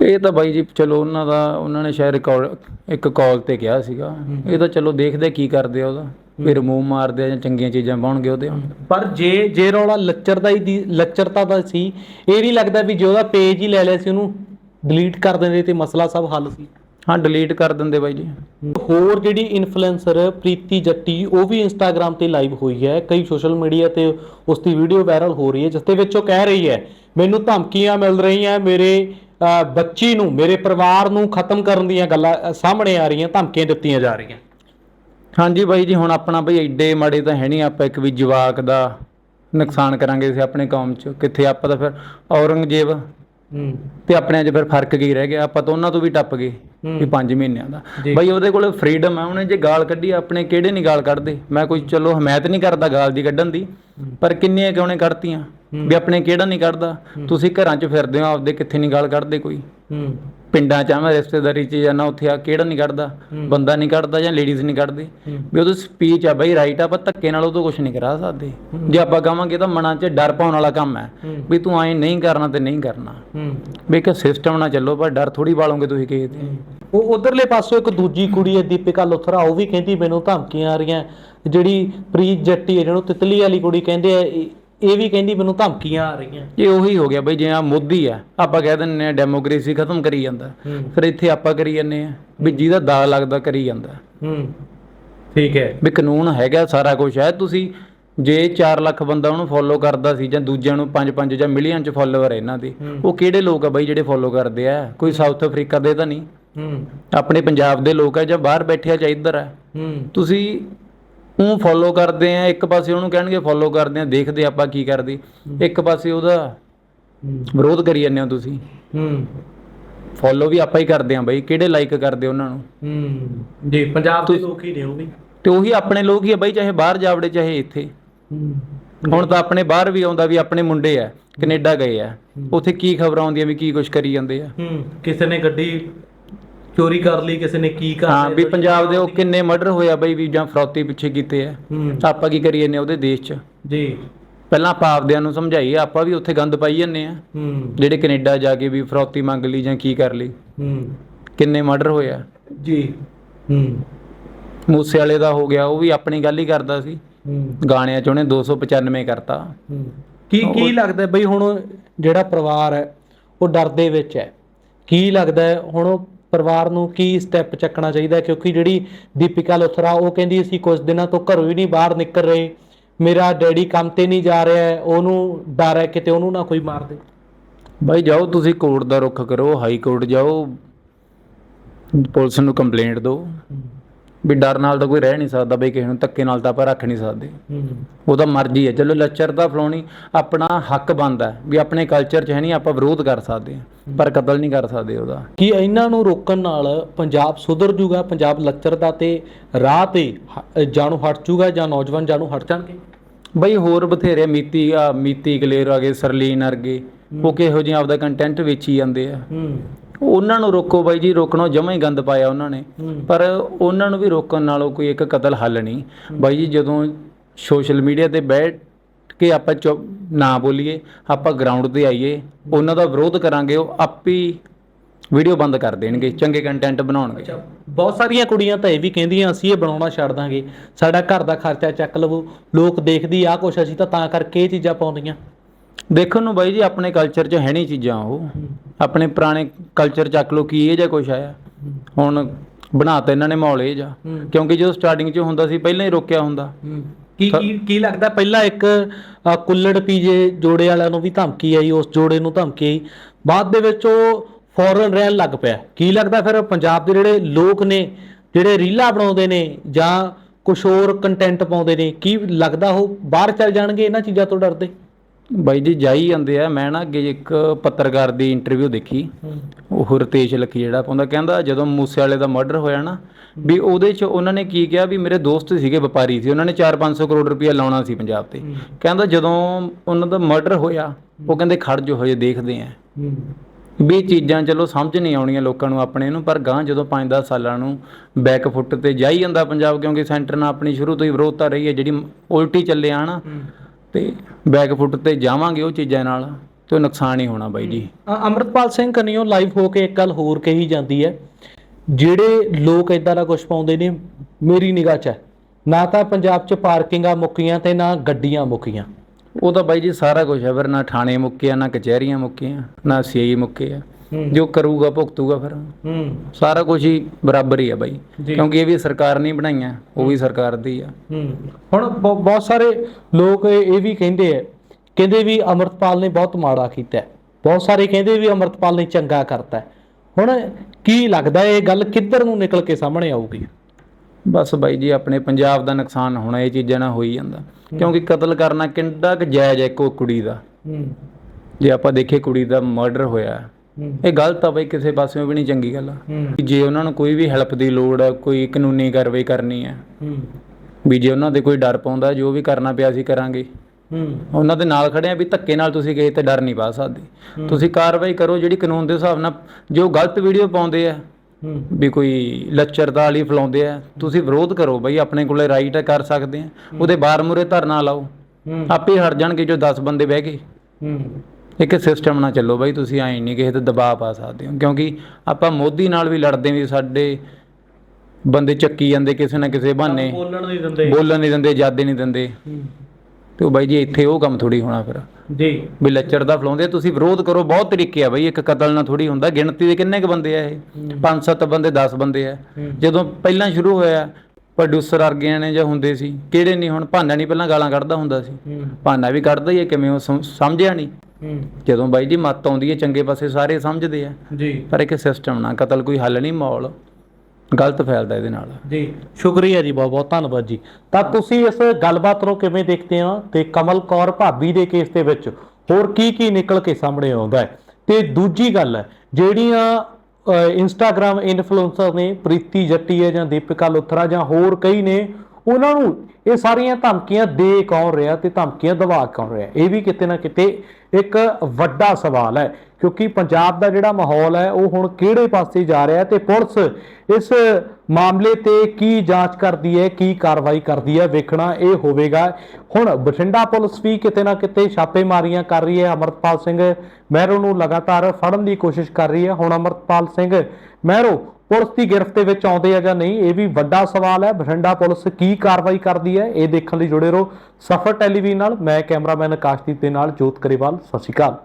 ਇਹ ਤਾਂ ਬਾਈ ਜੀ ਚਲੋ ਉਹਨਾਂ ਦਾ ਉਹਨਾਂ ਨੇ ਸ਼ਾਇਦ ਰਿਕਾਰਡ ਇੱਕ ਕਾਲ ਤੇ ਕਿਹਾ ਸੀਗਾ। ਇਹ ਤਾਂ ਚਲੋ ਦੇਖਦੇ ਕੀ ਕਰਦੇ ਆ ਉਹਦਾ। ਫਿਰ ਮੂੰਹ ਮਾਰਦੇ ਆ ਜਾਂ ਚੰਗੀਆਂ ਚੀਜ਼ਾਂ ਪਾਉਣਗੇ ਉਹਦੇ ਹੁਣ। ਪਰ ਜੇ ਜੇ ਰੌਲਾ ਲੱਚਰ ਦਾ ਹੀ ਦੀ ਲੱਚਰਤਾ ਦਾ ਸੀ ਇਹ ਨਹੀਂ ਲੱਗਦਾ ਵੀ ਜੇ ਉਹਦਾ ਪੇਜ ਹੀ ਲੈ ਲਿਆ ਸੀ ਉਹਨੂੰ ਡਿਲੀਟ ਕਰ ਦਿੰਦੇ ਤੇ ਮਸਲਾ ਸਭ ਹੱਲ ਸੀ। ਹਾਂ ਡਿਲੀਟ ਕਰ ਦਿੰਦੇ ਬਾਈ ਜੀ। ਹੋਰ ਜਿਹੜੀ ਇਨਫਲੂਐਂਸਰ ਪ੍ਰੀਤੀ ਜੱਟੀ ਉਹ ਵੀ ਇੰਸਟਾਗ੍ਰam ਤੇ ਲਾਈਵ ਹੋਈ ਹੈ। ਕਈ ਸੋਸ਼ਲ ਮੀਡੀਆ ਤੇ ਉਸ ਦੀ ਵੀਡੀਓ ਵਾਇਰਲ ਹੋ ਰਹੀ ਹੈ ਜਿਸ ਦੇ ਵਿੱਚ ਉਹ ਕਹਿ ਰਹੀ ਹੈ ਮੈਨੂੰ ਧਮਕੀਆਂ ਮਿਲ ਰਹੀਆਂ ਮੇਰੇ ਅਹ, ਬੱਚੀ ਨੂੰ ਮੇਰੇ ਪਰਿਵਾਰ ਨੂੰ ਖਤਮ ਕਰਨ ਦੀਆਂ ਗੱਲਾਂ ਸਾਹਮਣੇ ਆ ਰਹੀਆਂ ਧਮਕੀਆਂ ਦਿੱਤੀਆਂ ਜਾ ਰਹੀਆਂ। ਹਾਂਜੀ ਬਾਈ ਜੀ ਹੁਣ ਆਪਣਾ ਬਈ ਐਡੇ ਮਾੜੇ ਤਾਂ ਹੈ ਨਹੀਂ ਆਪਾਂ ਇੱਕ ਵੀ ਜਵਾਕ ਦਾ ਨੁਕਸਾਨ ਕਰਾਂਗੇ ਅਸੀਂ ਆਪਣੇ ਕੌਮ 'ਚ। ਕਿੱਥੇ ਆਪਾਂ ਤਾਂ ਫਿਰ ਔਰੰਗਜ਼ੇਬ ਹੂੰ। ਤੇ ਆਪਣਿਆਂ 'ਚ ਫਿਰ ਫ਼ਰਕ ਕੀ ਰਹਿ ਗਿਆ? ਆਪਾਂ ਤਾਂ ਉਹਨਾਂ ਤੋਂ ਵੀ ਟੱਪ ਗਏ ਵੀ 5 ਮਹੀਨਿਆਂ ਦਾ। ਬਈ ਉਹਦੇ ਕੋਲ ਫਰੀडम ਹੈ ਉਹਨੇ ਜੇ ਗਾਲ ਕੱਢੀ ਆਪਣੇ ਕਿਹੜੇ ਨਹੀਂ ਗਾਲ ਕੱਢਦੇ? ਮੈਂ ਕੋਈ ਚਲੋ ਹਮਾਇਤ ਨਹੀਂ ਕਰਦਾ ਗਾਲ ਦੀ ਕੱਢਣ ਦੀ ਪਰ ਕਿੰਨੀਆਂ ਕਿ ਉਹਨੇ ਕੱਢਤੀਆਂ? ਵੀ ਆਪਣੇ ਕਿਹੜਾ ਨਹੀਂ ਕੱਢਦਾ? ਤੁਸੀਂ ਘਰਾਂ 'ਚ ਫਿਰਦੇ ਹੋ ਆਪਦੇ ਕਿੱਥੇ ਨਹੀਂ ਗਾਲ ਕੱਢਦੇ ਕੋਈ? ਹੂੰ। ਪਿੰਡਾਂ 'ਚ ਆ ਮੈਂ ਰਿਸ਼ਤੇਦਾਰੀ 'ਚ ਜਾਣਾ ਉੱਥੇ ਆ ਕਿਹੜਾ ਨਹੀਂ ਕੱਢਦਾ ਬੰਦਾ ਨਹੀਂ ਕੱਢਦਾ ਜਾਂ ਲੇਡੀਜ਼ ਨਹੀਂ ਕੱਢਦੇ। ਵੀ ਉਹਦੀ ਸਪੀਚ ਆ ਬਈ ਰਾਈਟ ਆ ਪਰ ਧੱਕੇ ਨਾਲ ਉਹ ਤੋਂ ਕੁਝ ਨਹੀਂ ਕਰਾ ਸਕਦੇ। ਜੇ ਆਪਾਂ ਕਹਾਂਗੇ ਤਾਂ ਮਨਾਂ 'ਚ ਡਰ ਪਾਉਣ ਵਾਲਾ ਕੰਮ ਹੈ। ਵੀ ਤੂੰ ਐਂ ਨਹੀਂ ਕਰਨਾ ਤੇ ਨਹੀਂ ਕਰਨਾ। ਵੀ ਇੱਕ ਸਿਸਟਮ ਨਾਲ ਚੱਲੋ ਪਰ ਡਰ ਥੋੜੀ ਪਾਲੋਗੇ ਤੁਸੀਂ ਕਿਸੇ ਤੇ। ਉਹ ਉਧਰਲੇ ਪਾਸੋਂ ਇੱਕ ਦੂਜੀ ਕੁੜੀ ਹੈ ਦੀਪਿਕਾ ਲੋਥਰਾ ਉਹ ਵੀ ਕਹਿੰਦੀ ਮੈਨੂੰ ਧਮਕੀਆਂ ਆ ਰਹੀਆਂ। ਜਿਹੜੀ ਪ੍ਰੀਤ ਜੱਟੀ ਹੈ ਜਿਹਨੂੰ ਤਿਤਲੀ ਵਾਲੀ ਕੁੜੀ ਕਹਿੰਦੇ ਆ ਇਹ ਵੀ ਕਹਿੰਦੀ ਮੈਨੂੰ ਧਮਕੀਆਂ ਆ ਰਹੀਆਂ। ਇਹ ਉਹੀ ਹੋ ਗਿਆ ਬਈ ਜਿਵੇਂ ਆ ਮੋਦੀ ਆ ਆਪਾਂ ਕਹਿ ਦਿੰਦੇ ਆ ਡੈਮੋਕ੍ਰੇਸੀ ਖਤਮ ਕਰੀ ਜਾਂਦਾ। ਹੂੰ। ਫਿਰ ਇੱਥੇ ਆਪਾਂ ਕਰੀ ਜਾਂਦੇ ਆ ਵੀ ਜਿਹਦਾ ਦਾ ਲੱਗਦਾ ਕਰੀ ਜਾਂਦਾ। ਹੂੰ। ਠੀਕ ਹੈ। ਵੀ ਕਾਨੂੰਨ ਹੈਗਾ ਸਾਰਾ ਕੁਝ ਹੈ। ਤੁਸੀਂ ਜੇ 4 ਲੱਖ ਬੰਦਾ ਉਹਨੂੰ ਫੋਲੋ ਕਰਦਾ ਸੀ ਜਾਂ ਦੂਜਿਆਂ ਨੂੰ 5-5 ਜਾਂ ਮਿਲੀਅਨ ਚ ਫੋਲੋਅਰ ਇਹਨਾਂ ਦੇ ਹੂੰ। ਉਹ ਕਿਹੜੇ ਲੋਕ ਆ ਬਾਈ ਜਿਹੜੇ ਫੋਲੋ ਕਰਦੇ ਆ? ਕੋਈ ਸਾਊਥ ਅਫਰੀਕਾ ਦੇ ਤਾਂ ਨਹੀਂ। ਹੂੰ। ਆਪਣੇ ਪੰਜਾਬ ਦੇ ਲੋਕ ਆ ਜਾਂ ਬਾਹਰ ਬੈਠੇ ਆ ਜਾਂ ਇੱਧਰ ਆ। ਹੂੰ। ਤੁਸੀਂ ਉਹ ਫੋਲੋ ਕਰਦੇ ਆ ਇੱਕ ਪਾਸੇ ਉਹਨੂੰ ਕਹਿਣਗੇ ਫੋਲੋ ਕਰਦੇ ਆ ਦੇਖਦੇ ਆਪਾਂ ਕੀ ਕਰਦੇ। ਇੱਕ ਪਾਸੇ ਉਹਦਾ ਵਿਰੋਧ ਕਰੀ ਜਾਂਦੇ ਹੋ ਤੁਸੀਂ। ਹੂੰ। ਫੋਲੋ ਵੀ ਆਪਾਂ ਹੀ ਕਰਦੇ ਆ ਬਾਈ ਕਿਹੜੇ ਲਾਈਕ ਕਰਦੇ ਉਹਨਾਂ ਨੂੰ? ਹੂੰ। ਜੀ ਪੰਜਾਬ ਦੇ ਲੋਕ ਹੀ ਨੇ ਉਹ ਵੀ। ਤੇ ਉਹੀ ਆਪਣੇ ਲੋਕ ਹੀ ਆ ਬਾਈ ਚਾਹੇ ਬਾਹਰ ਜਾਵੜੇ ਚਾਹੇ ਇੱਥੇ। ਹੂੰ। ਹੁਣ ਤਾਂ ਆਪਣੇ ਬਾਹਰ ਵੀ ਆਉਂਦਾ ਵੀ ਆਪਣੇ ਮੁੰਡੇ ਆ ਕੈਨੇਡਾ ਗਏ ਆ। ਉੱਥੇ ਕੀ ਖਬਰਾਂ ਆਉਂਦੀਆਂ ਵੀ ਕੀ ਕੁਝ ਕਰੀ ਜਾਂਦੇ ਆ। ਹੂੰ। ਕਿਸੇ ਨੇ ਗੱਡੀ ਚੋਰੀ ਕਰ ਲਈ ਕਿਸੇ ਨੇ ਕੀ ਕਰ ਹਾਂ ਵੀ ਪੰਜਾਬ ਦੇ ਉਹ ਕਿੰਨੇ ਮਰਡਰ ਹੋਇਆ ਬਈ ਵੀ ਜਾਂ ਫਰੌਤੀ ਪਿੱਛੇ ਕੀਤੇ ਆ। ਆਪਾਂ ਕੀ ਕਰੀ ਜਾਂਦੇ ਆ ਉਹਦੇ ਦੇਸ਼ 'ਚ? ਜੀ। ਪਹਿਲਾਂ ਆਪਾਂ ਆਪਦਿਆਂ ਨੂੰ ਸਮਝਾਈਏ ਆਪਾਂ ਵੀ ਉੱਥੇ ਗੰਦ ਪਾਈ ਜਾਂਦੇ ਆ। ਜਿਹੜੇ ਕੈਨੇਡਾ ਜਾ ਕੇ ਵੀ ਫਰੌਤੀ ਮੰਗ ਲਈ ਜਾਂ ਕੀ ਕਰ ਲਈ। ਕਿੰਨੇ ਮਰਡਰ ਹੋਇਆ? ਜੀ। ਮੂਸੇ ਵਾਲੇ ਦਾ ਹੋ ਗਿਆ ਉਹ ਵੀ ਆਪਣੀ ਗੱਲ ਹੀ ਕਰਦਾ ਸੀ। ਗਾਣਿਆਂ 'ਚ ਉਹਨੇ 295 ਕਰਤਾ। ਕੀ ਕੀ ਲੱਗਦਾ ਬਈ ਹੁਣ ਜਿਹੜਾ ਪਰਿਵਾਰ ਹੈ ਉਹ ਡਰ ਦੇ ਵਿੱਚ ਹੈ। ਕੀ ਲੱਗਦਾ ਹੁਣ ਉਹ ਪਰਿਵਾਰ ਨੂੰ ਕੀ ਸਟੈਪ ਚੱਕਣਾ ਚਾਹੀਦਾ ਕਿਉਂਕਿ ਜਿਹੜੀ ਦੀਪਿਕਾ ਲੋਥਰਾ, ਉਹ ਕਹਿੰਦੀ ਅਸੀਂ ਕੁਝ ਦਿਨਾਂ ਤੋਂ ਘਰੋਂ ਹੀ ਨਹੀਂ ਬਾਹਰ ਨਿਕਲ ਰਹੇ। ਮੇਰਾ ਡੈਡੀ ਕੰਮ ਤੇ ਨਹੀਂ ਜਾ ਰਿਹਾ ਉਹਨੂੰ ਡਰ ਹੈ ਕਿਤੇ ਉਹਨੂੰ ਨਾ ਕੋਈ ਮਾਰ ਦੇ। ਬਾਈ, ਜਾਓ ਤੁਸੀਂ ਕੋਰਟ ਦਾ ਰੁੱਖ ਕਰੋ, ਹਾਈ ਕੋਰਟ ਜਾਓ। ਪੁਲਿਸ ਨੂੰ ਕੰਪਲੇਂਟ ਦਿਓ। ਵੀ ਡਰ ਨਾਲ ਤਾਂ ਕੋਈ ਰਹਿ ਨਹੀਂ ਸਕਦਾ ਬਈ ਕਿਸੇ ਨੂੰ ਧੱਕੇ ਨਾਲ ਤਾਂ ਆਪਾਂ ਰੱਖ ਨਹੀਂ ਸਕਦੇ। ਉਹ ਤਾਂ ਮਰਜ਼ੀ ਹੈ। ਚਲੋ ਲੱਚਰ ਤਾਂ ਫਲਾਉਣੀ ਆਪਣਾ ਹੱਕ ਬਣਦਾ ਹੈ ਵੀ ਆਪਣੇ ਕਲਚਰ 'ਚ ਹੈ ਨਹੀਂ ਆਪਾਂ ਵਿਰੋਧ ਕਰ ਸਕਦੇ ਹਾਂ ਪਰ ਕਤਲ ਨਹੀਂ ਕਰ ਸਕਦੇ ਉਹਦਾ। ਕੀ ਇਹਨਾਂ ਨੂੰ ਰੋਕਣ ਨਾਲ ਪੰਜਾਬ ਸੁਧਰ ਜੂਗਾ? ਪੰਜਾਬ ਲੱਚਰਦਾ ਤੇ ਰਾਹ ਤੇ ਜਾਣੂ ਹਟ ਜੂਗਾ ਜਾਂ ਨੌਜਵਾਨ ਜਾਣੂ ਹਟ ਜਾਣਗੇ? ਬਈ ਹੋਰ ਬਥੇਰੇ ਮੀਤੀ ਆ ਮੀਤੀ ਕਲੇਰ ਆ ਗਏ ਸਰਲੀਨ ਵਰਗੇ ਉਹ ਕਿਹੋ ਜਿਹੇ ਆਪਦਾ ਕੰਟੈਂਟ ਵੇਚੀ ਜਾਂਦੇ ਆ। ਹੂੰ। ਉਹਨਾਂ ਨੂੰ ਰੋਕੋ ਬਾਈ ਜੀ ਰੋਕਣੋਂ ਜਮਾ ਹੀ ਗੰਦ ਪਾਇਆ ਉਹਨਾਂ ਨੇ। ਪਰ ਉਹਨਾਂ ਨੂੰ ਵੀ ਰੋਕਣ ਨਾਲੋਂ ਕੋਈ ਇੱਕ ਕਤਲ ਹੱਲ ਨਹੀਂ। ਬਾਈ ਜੀ ਜਦੋਂ ਸੋਸ਼ਲ ਮੀਡੀਆ ਤੇ ਬੈਠ ਕੇ ਆਪਾਂ ਚੁੱਪ ਨਾ ਬੋਲੀਏ ਆਪਾਂ ਗਰਾਊਂਡ ਤੇ ਆਈਏ ਉਹਨਾਂ ਦਾ ਵਿਰੋਧ ਕਰਾਂਗੇ ਉਹ ਆਪੀ ਵੀਡੀਓ ਬੰਦ ਕਰ ਦੇਣਗੇ ਚੰਗੇ ਕੰਟੈਂਟ ਬਣਾਉਣਗੇ। ਬਹੁਤ ਸਾਰੀਆਂ ਕੁੜੀਆਂ ਤਾਂ ਇਹ ਵੀ ਕਹਿੰਦੀਆਂ ਅਸੀਂ ਇਹ ਬਣਾਉਣਾ ਛੱਡ ਦਾਂਗੇ। ਸਾਡਾ ਘਰ ਦਾ ਖਰਚਾ ਚੱਕ ਲਵੋ ਲੋਕ ਦੇਖਦੀ ਆ ਕੁਛ ਅਸੀਂ ਤਾਂ ਤਾਂ ਕਰਕੇ ਇਹ ਚੀਜ਼ਾਂ ਪਾਉਂਦੀਆਂ। ਦੇਖਣ ਨੂੰ ਬਾਈ ਜੀ ਆਪਣੇ ਕਲਚਰ 'ਚ ਹੈ ਨਹੀਂ ਚੀਜ਼ਾਂ ਉਹ। ਆਪਣੇ ਪੁਰਾਣੇ ਕਲਚਰ ਚੱਕ ਲੋ ਕੀ ਇਹ ਜਾਂ ਕੁਛ ਆਇਆ। ਹੁਣ ਬਣਾਤਾ ਇਹਨਾਂ ਨੇ ਮਾਹੌਲ ਇਹ ਜਾ। ਕਿਉਂਕਿ ਜਦੋਂ ਸਟਾਰਟਿੰਗ 'ਚ ਹੁੰਦਾ ਸੀ ਪਹਿਲਾਂ ਹੀ ਰੋਕਿਆ ਹੁੰਦਾ। ਕੀ ਕੀ ਕੀ ਲੱਗਦਾ ਪਹਿਲਾਂ ਇੱਕ ਕੁੱਲੜ ਪੀਜੇ ਜੋੜੇ ਵਾਲਿਆਂ ਨੂੰ ਵੀ ਧਮਕੀ ਆਈ ਉਸ ਜੋੜੇ ਨੂੰ ਧਮਕੀ ਆਈ। ਬਾਅਦ ਦੇ ਵਿੱਚ ਉਹ ਫੌਰਨ ਰਹਿਣ ਲੱਗ ਪਿਆ। ਕੀ ਲੱਗਦਾ ਫਿਰ ਪੰਜਾਬ ਦੇ ਜਿਹੜੇ ਲੋਕ ਨੇ ਜਿਹੜੇ ਰੀਲਾਂ ਬਣਾਉਂਦੇ ਨੇ ਜਾਂ ਕੁਝ ਹੋਰ ਕੰਟੈਂਟ ਪਾਉਂਦੇ ਨੇ ਕੀ ਲੱਗਦਾ ਉਹ ਬਾਹਰ ਚੱਲ ਜਾਣਗੇ ਇਹਨਾਂ ਚੀਜ਼ਾਂ ਤੋਂ ਡਰਦੇ? ਬਾਈ ਜੀ ਜਾਈ ਜਾਂਦੇ ਆ। ਮੈਂ ਨਾ ਅੱਗੇ ਇੱਕ ਪੱਤਰਕਾਰ ਦੀ ਇੰਟਰਵਿਊ ਦੇਖੀ। ਉਹ ਰਤੇਸ਼ ਲੱਕੀ ਜਿਹੜਾ ਪਾਉਂਦਾ ਕਹਿੰਦਾ ਜਦੋਂ ਮੂਸੇ ਵਾਲੇ ਦਾ ਮਰਡਰ ਹੋਇਆ ਨਾ ਵੀ ਉਹਦੇ 'ਚ ਉਹਨਾਂ ਨੇ ਕੀ ਕਿਹਾ ਵੀ ਮੇਰੇ ਦੋਸਤ ਸੀਗੇ ਵਪਾਰੀ ਸੀ। ਉਹਨਾਂ ਨੇ 4-500 ਕਰੋੜ ਰੁਪਇਆ ਲਾਉਣਾ ਸੀ ਪੰਜਾਬ ਤੇ। ਕਹਿੰਦਾ ਜਦੋਂ ਉਹਨਾਂ ਦਾ ਮਰਡਰ ਹੋਇਆ ਉਹ ਕਹਿੰਦੇ ਖੜ ਜੋ ਹਜੇ ਦੇਖਦੇ ਆ। ਵੀ ਚੀਜ਼ਾਂ ਚਲੋ ਸਮਝ ਨਹੀਂ ਆਉਣੀਆਂ ਲੋਕਾਂ ਨੂੰ ਆਪਣੇ ਨੂੰ ਪਰ ਗਾਂ ਜਦੋਂ 5-10 ਸਾਲਾਂ ਨੂੰ ਬੈਕ ਫੁੱਟ ਤੇ ਜਾਈ ਜਾਂਦਾ ਪੰਜਾਬ ਕਿਉਂਕਿ ਸੈਂਟਰ ਨਾਲ ਆਪਣੀ ਸ਼ੁਰੂ ਤੋਂ ਹੀ ਵਿਰੋਧਤਾ ਰਹੀ ਹੈ ਜਿਹੜੀ ਉਲਟੀ ਚੱਲੇ ਆ ਨਾ ਤੇ ਬੈਕ ਫੁੱਟ ਤੇ ਜਾਵਾਂਗੇ ਉਹ ਚੀਜ਼ਾਂ ਨਾਲ ਤੇ ਉਹ ਨੁਕਸਾਨ ਹੀ ਹੋਣਾ ਬਾਈ ਜੀ। ਅ- ਅੰਮ੍ਰਿਤਪਾਲ ਸਿੰਘ ਕੰਨਿਓ ਲਾਈਵ ਹੋ ਕੇ ਇੱਕ ਗੱਲ ਹੋਰ ਕਹੀ ਜਾਂਦੀ ਹੈ ਜਿਹੜੇ ਲੋਕ ਇਦਾਂ ਦਾ ਕੁਝ ਪਾਉਂਦੇ ਨੇ ਮੇਰੀ ਨਿਗਾਹ 'ਚ ਹੈ। ਨਾ ਤਾਂ ਪੰਜਾਬ 'ਚ ਪਾਰਕਿੰਗਾਂ ਮੁੱਕੀਆਂ ਤੇ ਨਾ ਗੱਡੀਆਂ ਮੁੱਕੀਆਂ। ਉਹ ਤਾਂ ਬਾਈ ਜੀ ਸਾਰਾ ਕੁਝ ਹੈ ਫਿਰ ਨਾ ਥਾਣੇ ਮੁੱਕੇ ਆ ਨਾ ਕਚਹਿਰੀਆਂ ਮੁੱਕੀਆਂ ਨਾ ਸੀਆਈ ਮੁੱਕੇ ਆ। ਜੋ ਕਰੂਗਾ ਭੁਗਤੂਗਾ ਫਿਰ। ਹੂੰ। ਸਾਰਾ ਕੁਝ ਹੀ ਬਰਾਬਰ ਹੀ ਆ ਬਾਈ। ਕਿਉਂਕਿ ਇਹ ਵੀ ਸਰਕਾਰ ਨਹੀਂ ਬਣਾਈਆਂ ਉਹ ਵੀ ਸਰਕਾਰ ਦੀ ਆ। ਹੂੰ। ਹੁਣ ਬਹੁ- ਬਹੁਤ ਸਾਰੇ ਲੋਕ ਇਹ ਵੀ ਕਹਿੰਦੇ ਆ ਕਹਿੰਦੇ ਵੀ ਅਮਰਤਪਾਲ ਨੇ ਬਹੁਤ ਮਾੜਾ ਕੀਤਾ। ਬਹੁਤ ਸਾਰੇ ਕਹਿੰਦੇ ਵੀ ਅਮਰਤਪਾਲ ਨੇ ਚੰਗਾ ਕਰਤਾ। ਹੁਣ ਕੀ ਲੱਗਦਾ ਇਹ ਗੱਲ ਕਿੱਧਰ ਨੂੰ ਨਿਕਲ ਕੇ ਸਾਹਮਣੇ ਆਊਗੀ? ਬਸ ਬਾਈ ਜੀ ਆਪਣੇ ਪੰਜਾਬ ਦਾ ਨੁਕਸਾਨ ਹੋਣਾ ਇਹ ਚੀਜ਼ਾਂ ਨਾਲ ਹੋਈ ਜਾਂਦਾ। ਕਿਉਂਕਿ ਕਤਲ ਕਰਨਾ ਕਿੰਨਾ ਕੁ ਜਾਇਜ਼ ਹੈ ਇੱਕੋ ਕੁੜੀ ਦਾ। ਜੇ ਆਪਾਂ ਦੇਖੇ ਕੁੜੀ ਦਾ ਮਰਡਰ ਹੋਇਆ ਇਹ ਗਲਤ ਆ ਬਈ ਕਿਸੇ ਪਾਸਿਓਂ ਵੀ ਨਹੀਂ ਚੰਗੀ ਗੱਲ ਆ। ਜੇ ਉਹਨਾਂ ਨੂੰ ਕੋਈ ਵੀ ਹੈਲਪ ਦੀ ਲੋੜ ਆ ਕੋਈ ਕਾਨੂੰਨੀ ਕਾਰਵਾਈ ਕਰਨੀ ਹੂੰ। ਵੀ ਜੇ ਉਹਨਾਂ ਦੇ ਕੋਈ ਡਰ ਪਾਉਂਦਾ ਜੋ ਵੀ ਕਰਨਾ ਪਿਆ ਅਸੀਂ ਕਰਾਂਗੇ। ਉਹਨਾਂ ਦੇ ਨਾਲ ਖੜੇ ਆ ਵੀ ਧੱਕੇ ਨਾਲ ਤੁਸੀਂ ਗਏ ਤੇ ਡਰ ਨਹੀਂ ਪਾ ਸਕਦੇ। ਤੁਸੀਂ ਕਾਰਵਾਈ ਕਰੋ ਜਿਹੜੀ ਕਾਨੂੰਨ ਦੇ ਹਿਸਾਬ ਨਾਲ ਜੋ ਗਲਤ ਵੀਡੀਓ ਪਾਉਂਦੇ ਆ ਵੀ ਕੋਈ ਲੱਚਰਦਾ ਵਾਲੀ ਫਲਾਉਂਦੇ ਆ ਤੁਸੀਂ ਵਿਰੋਧ ਕਰੋ ਬਈ ਆਪਣੇ ਕੋਲੇ ਰਾਈਟ ਹੈ ਕਰ ਸਕਦੇ ਆ। ਉਹਦੇ ਬਾਰ ਮੂਰੇ ਧਰਨਾ ਲਾਓ। ਆਪੇ ਹਟ ਜਾਣਗੇ ਜੋ 10 ਬੰਦੇ ਬਹਿ ਗਏ। ਇੱਕ ਸਿਸਟਮ ਨਾਲ ਚੱਲੋ ਬਈ ਤੁਸੀਂ ਐਂ ਨਹੀਂ ਕਿਸੇ ਤੇ ਦਬਾਅ ਪਾ ਸਕਦੇ ਹੋ। ਕਿਉਂਕਿ ਆਪਾਂ ਮੋਦੀ ਨਾਲ ਵੀ ਲੜਦੇ ਵੀ ਸਾਡੇ ਬੰਦੇ ਚੱਕੀ ਜਾਂਦੇ ਕਿਸੇ ਨਾ ਕਿਸੇ ਬਹਾਨੇ। ਬੋਲਣ ਨਹੀਂ ਦਿੰਦੇ। ਬੋਲਣ ਨਹੀਂ ਦਿੰਦੇ ਆਜ਼ਾਦੀ ਨਹੀਂ ਦਿੰਦੇ। ਤੇ ਉਹ ਬਾਈ ਜੀ ਇੱਥੇ ਉਹ ਕੰਮ ਥੋੜੀ ਹੋਣਾ ਫਿਰ। ਜੀ। ਵੀ ਲੱਚਰ ਦਾ ਫਲਾਉਂਦੇ ਤੁਸੀਂ ਵਿਰੋਧ ਕਰੋ ਬਹੁਤ ਤਰੀਕੇ ਆ ਬਈ ਇੱਕ ਕਤਲ ਨਾਲ ਥੋੜੀ ਹੁੰਦਾ ਗਿਣਤੀ ਦੇ ਕਿੰਨੇ ਕ ਬੰਦੇ ਆ ਇਹ? ਪੰਜ ਸੱਤ ਬੰਦੇ 10 ਬੰਦੇ ਆ। ਜਦੋਂ ਪਹਿਲਾਂ ਸ਼ੁਰੂ ਹੋਇਆ ਪ੍ਰੋਡਿਊਸਰ ਵਰਗਿਆਂ ਨੇ ਜਾਂ ਹੁੰਦੇ ਸੀ ਕਿਹੜੇ ਨਹੀਂ ਹੁਣ ਭਾਨਾ ਨਹੀਂ ਪਹਿਲਾਂ ਗਾਲਾਂ ਕੱਢਦਾ ਹੁੰਦਾ ਸੀ। ਭਾਨਾ ਵੀ ਕੱਢਦਾ ਹੀ ਹੈ ਕਿਵੇਂ ਉਹ ਸਮ- ਸਮਝਿਆ ਨਹੀਂ। ਜਦੋਂ ਬਾਈ ਜੀ ਮੱਤ ਆਉਂਦੀ ਹੈ ਚੰਗੇ ਪਾਸੇ ਸਾਰੇ ਸਮਝਦੇ ਆ। ਜੀ। ਪਰ ਇੱਕ ਸਿਸਟਮ ਨਾਲ ਕਤਲ ਕੋਈ ਹੱਲ ਨਹੀਂ ਮਾਹੌਲ ਗਲਤ ਫੈਲਦਾ ਇਹਦੇ ਨਾਲ। ਜੀ। ਸ਼ੁਕਰੀਆ ਜੀ ਬਹੁਤ ਬਹੁਤ ਧੰਨਵਾਦ ਜੀ। ਤਾਂ ਤੁਸੀਂ ਇਸ ਗੱਲਬਾਤ ਨੂੰ ਕਿਵੇਂ ਦੇਖਦੇ ਹੋ? ਤੇ ਕਮਲ ਕੌਰ ਭਾਬੀ ਦੇ ਕੇਸ ਦੇ ਵਿੱਚ ਹੋਰ ਕੀ ਕੀ ਨਿਕਲ ਕੇ ਸਾਹਮਣੇ ਆਉਂਦਾ ਹੈ? ਤੇ ਦੂਜੀ ਗੱਲ ਹੈ ਜਿਹੜੀਆਂ ਇੰਸਟਾਗ੍ਰam ਇਨਫਲੂਐਂਸਰ ਨੇ ਪ੍ਰੀਤੀ ਜੱਟੀ ਹੈ ਜਾਂ ਦੀਪਿਕਾ ਲੁਥਰਾ ਜਾਂ ਹੋਰ ਕਈ ਨੇ ਉਹਨਾਂ ਨੂੰ ਇਹ ਸਾਰੀਆਂ ਧਮਕੀਆਂ ਦੇ ਕੌਣ ਰਿਹਾ ਤੇ ਧਮਕੀਆਂ ਦਵਾ ਕੌਣ ਰਿਹਾ? ਇਹ ਵੀ ਕਿਤੇ ਨਾ ਕਿਤੇ ਇੱਕ ਵੱਡਾ ਸਵਾਲ ਹੈ। ਕਿਉਂਕਿ ਪੰਜਾਬ ਦਾ ਜਿਹੜਾ ਮਾਹੌਲ ਹੈ, ਉਹ ਹੁਣ ਕਿਹੜੇ ਪਾਸੇ ਜਾ ਰਿਹਾ ਹੈ ਤੇ ਪੁਲਿਸ ਇਸ ਮਾਮਲੇ ਤੇ ਕੀ ਜਾਂਚ ਕਰਦੀ ਹੈ, ਕੀ ਕਾਰਵਾਈ ਕਰਦੀ ਹੈ, ਵੇਖਣਾ ਇਹ ਹੋਵੇਗਾ। ਹੁਣ ਬਠਿੰਡਾ ਪੁਲਿਸ ਵੀ ਕਿਤੇ ਨਾ ਕਿਤੇ ਛਾਪੇਮਾਰੀਆਂ ਕਰ ਰਹੀ ਹੈ। ਅਮਰਤਪਾਲ ਸਿੰਘ ਮਹਿਰੋ ਨੂੰ ਲਗਾਤਾਰ ਫੜਨ ਦੀ ਕੋਸ਼ਿਸ਼ ਕਰ ਰਹੀ ਹੈ। ਹੁਣ ਅਮਰਤਪਾਲ ਸਿੰਘ ਮਹਿਰੋ, ਪੁਲਿਸ ਦੀ ਗ੍ਰਿਫ਼ਤ ਦੇ ਵਿੱਚ ਆਉਂਦੇ ਆ ਜਾਂ ਨਹੀਂ, ਇਹ ਵੀ ਵੱਡਾ ਸਵਾਲ ਹੈ। ਬਠਿੰਡਾ ਪੁਲਿਸ ਕੀ ਕਾਰਵਾਈ ਕਰਦੀ ਹੈ, ਇਹ ਦੇਖਣ ਲਈ ਜੁੜੇ ਰਹੋ ਸਫਰ ਟੈਲੀਵਿਜ਼ਨ ਨਾਲ। ਮੈਂ ਕੈਮਰਾਮੈਨ ਆਕਾਸ਼ਦੀਪ ਦੇ ਨਾਲ ਜੋਤ ਕਰੇਵਾਲ ਸਤਿ ਸ਼੍ਰੀ ਅਕਾਲ।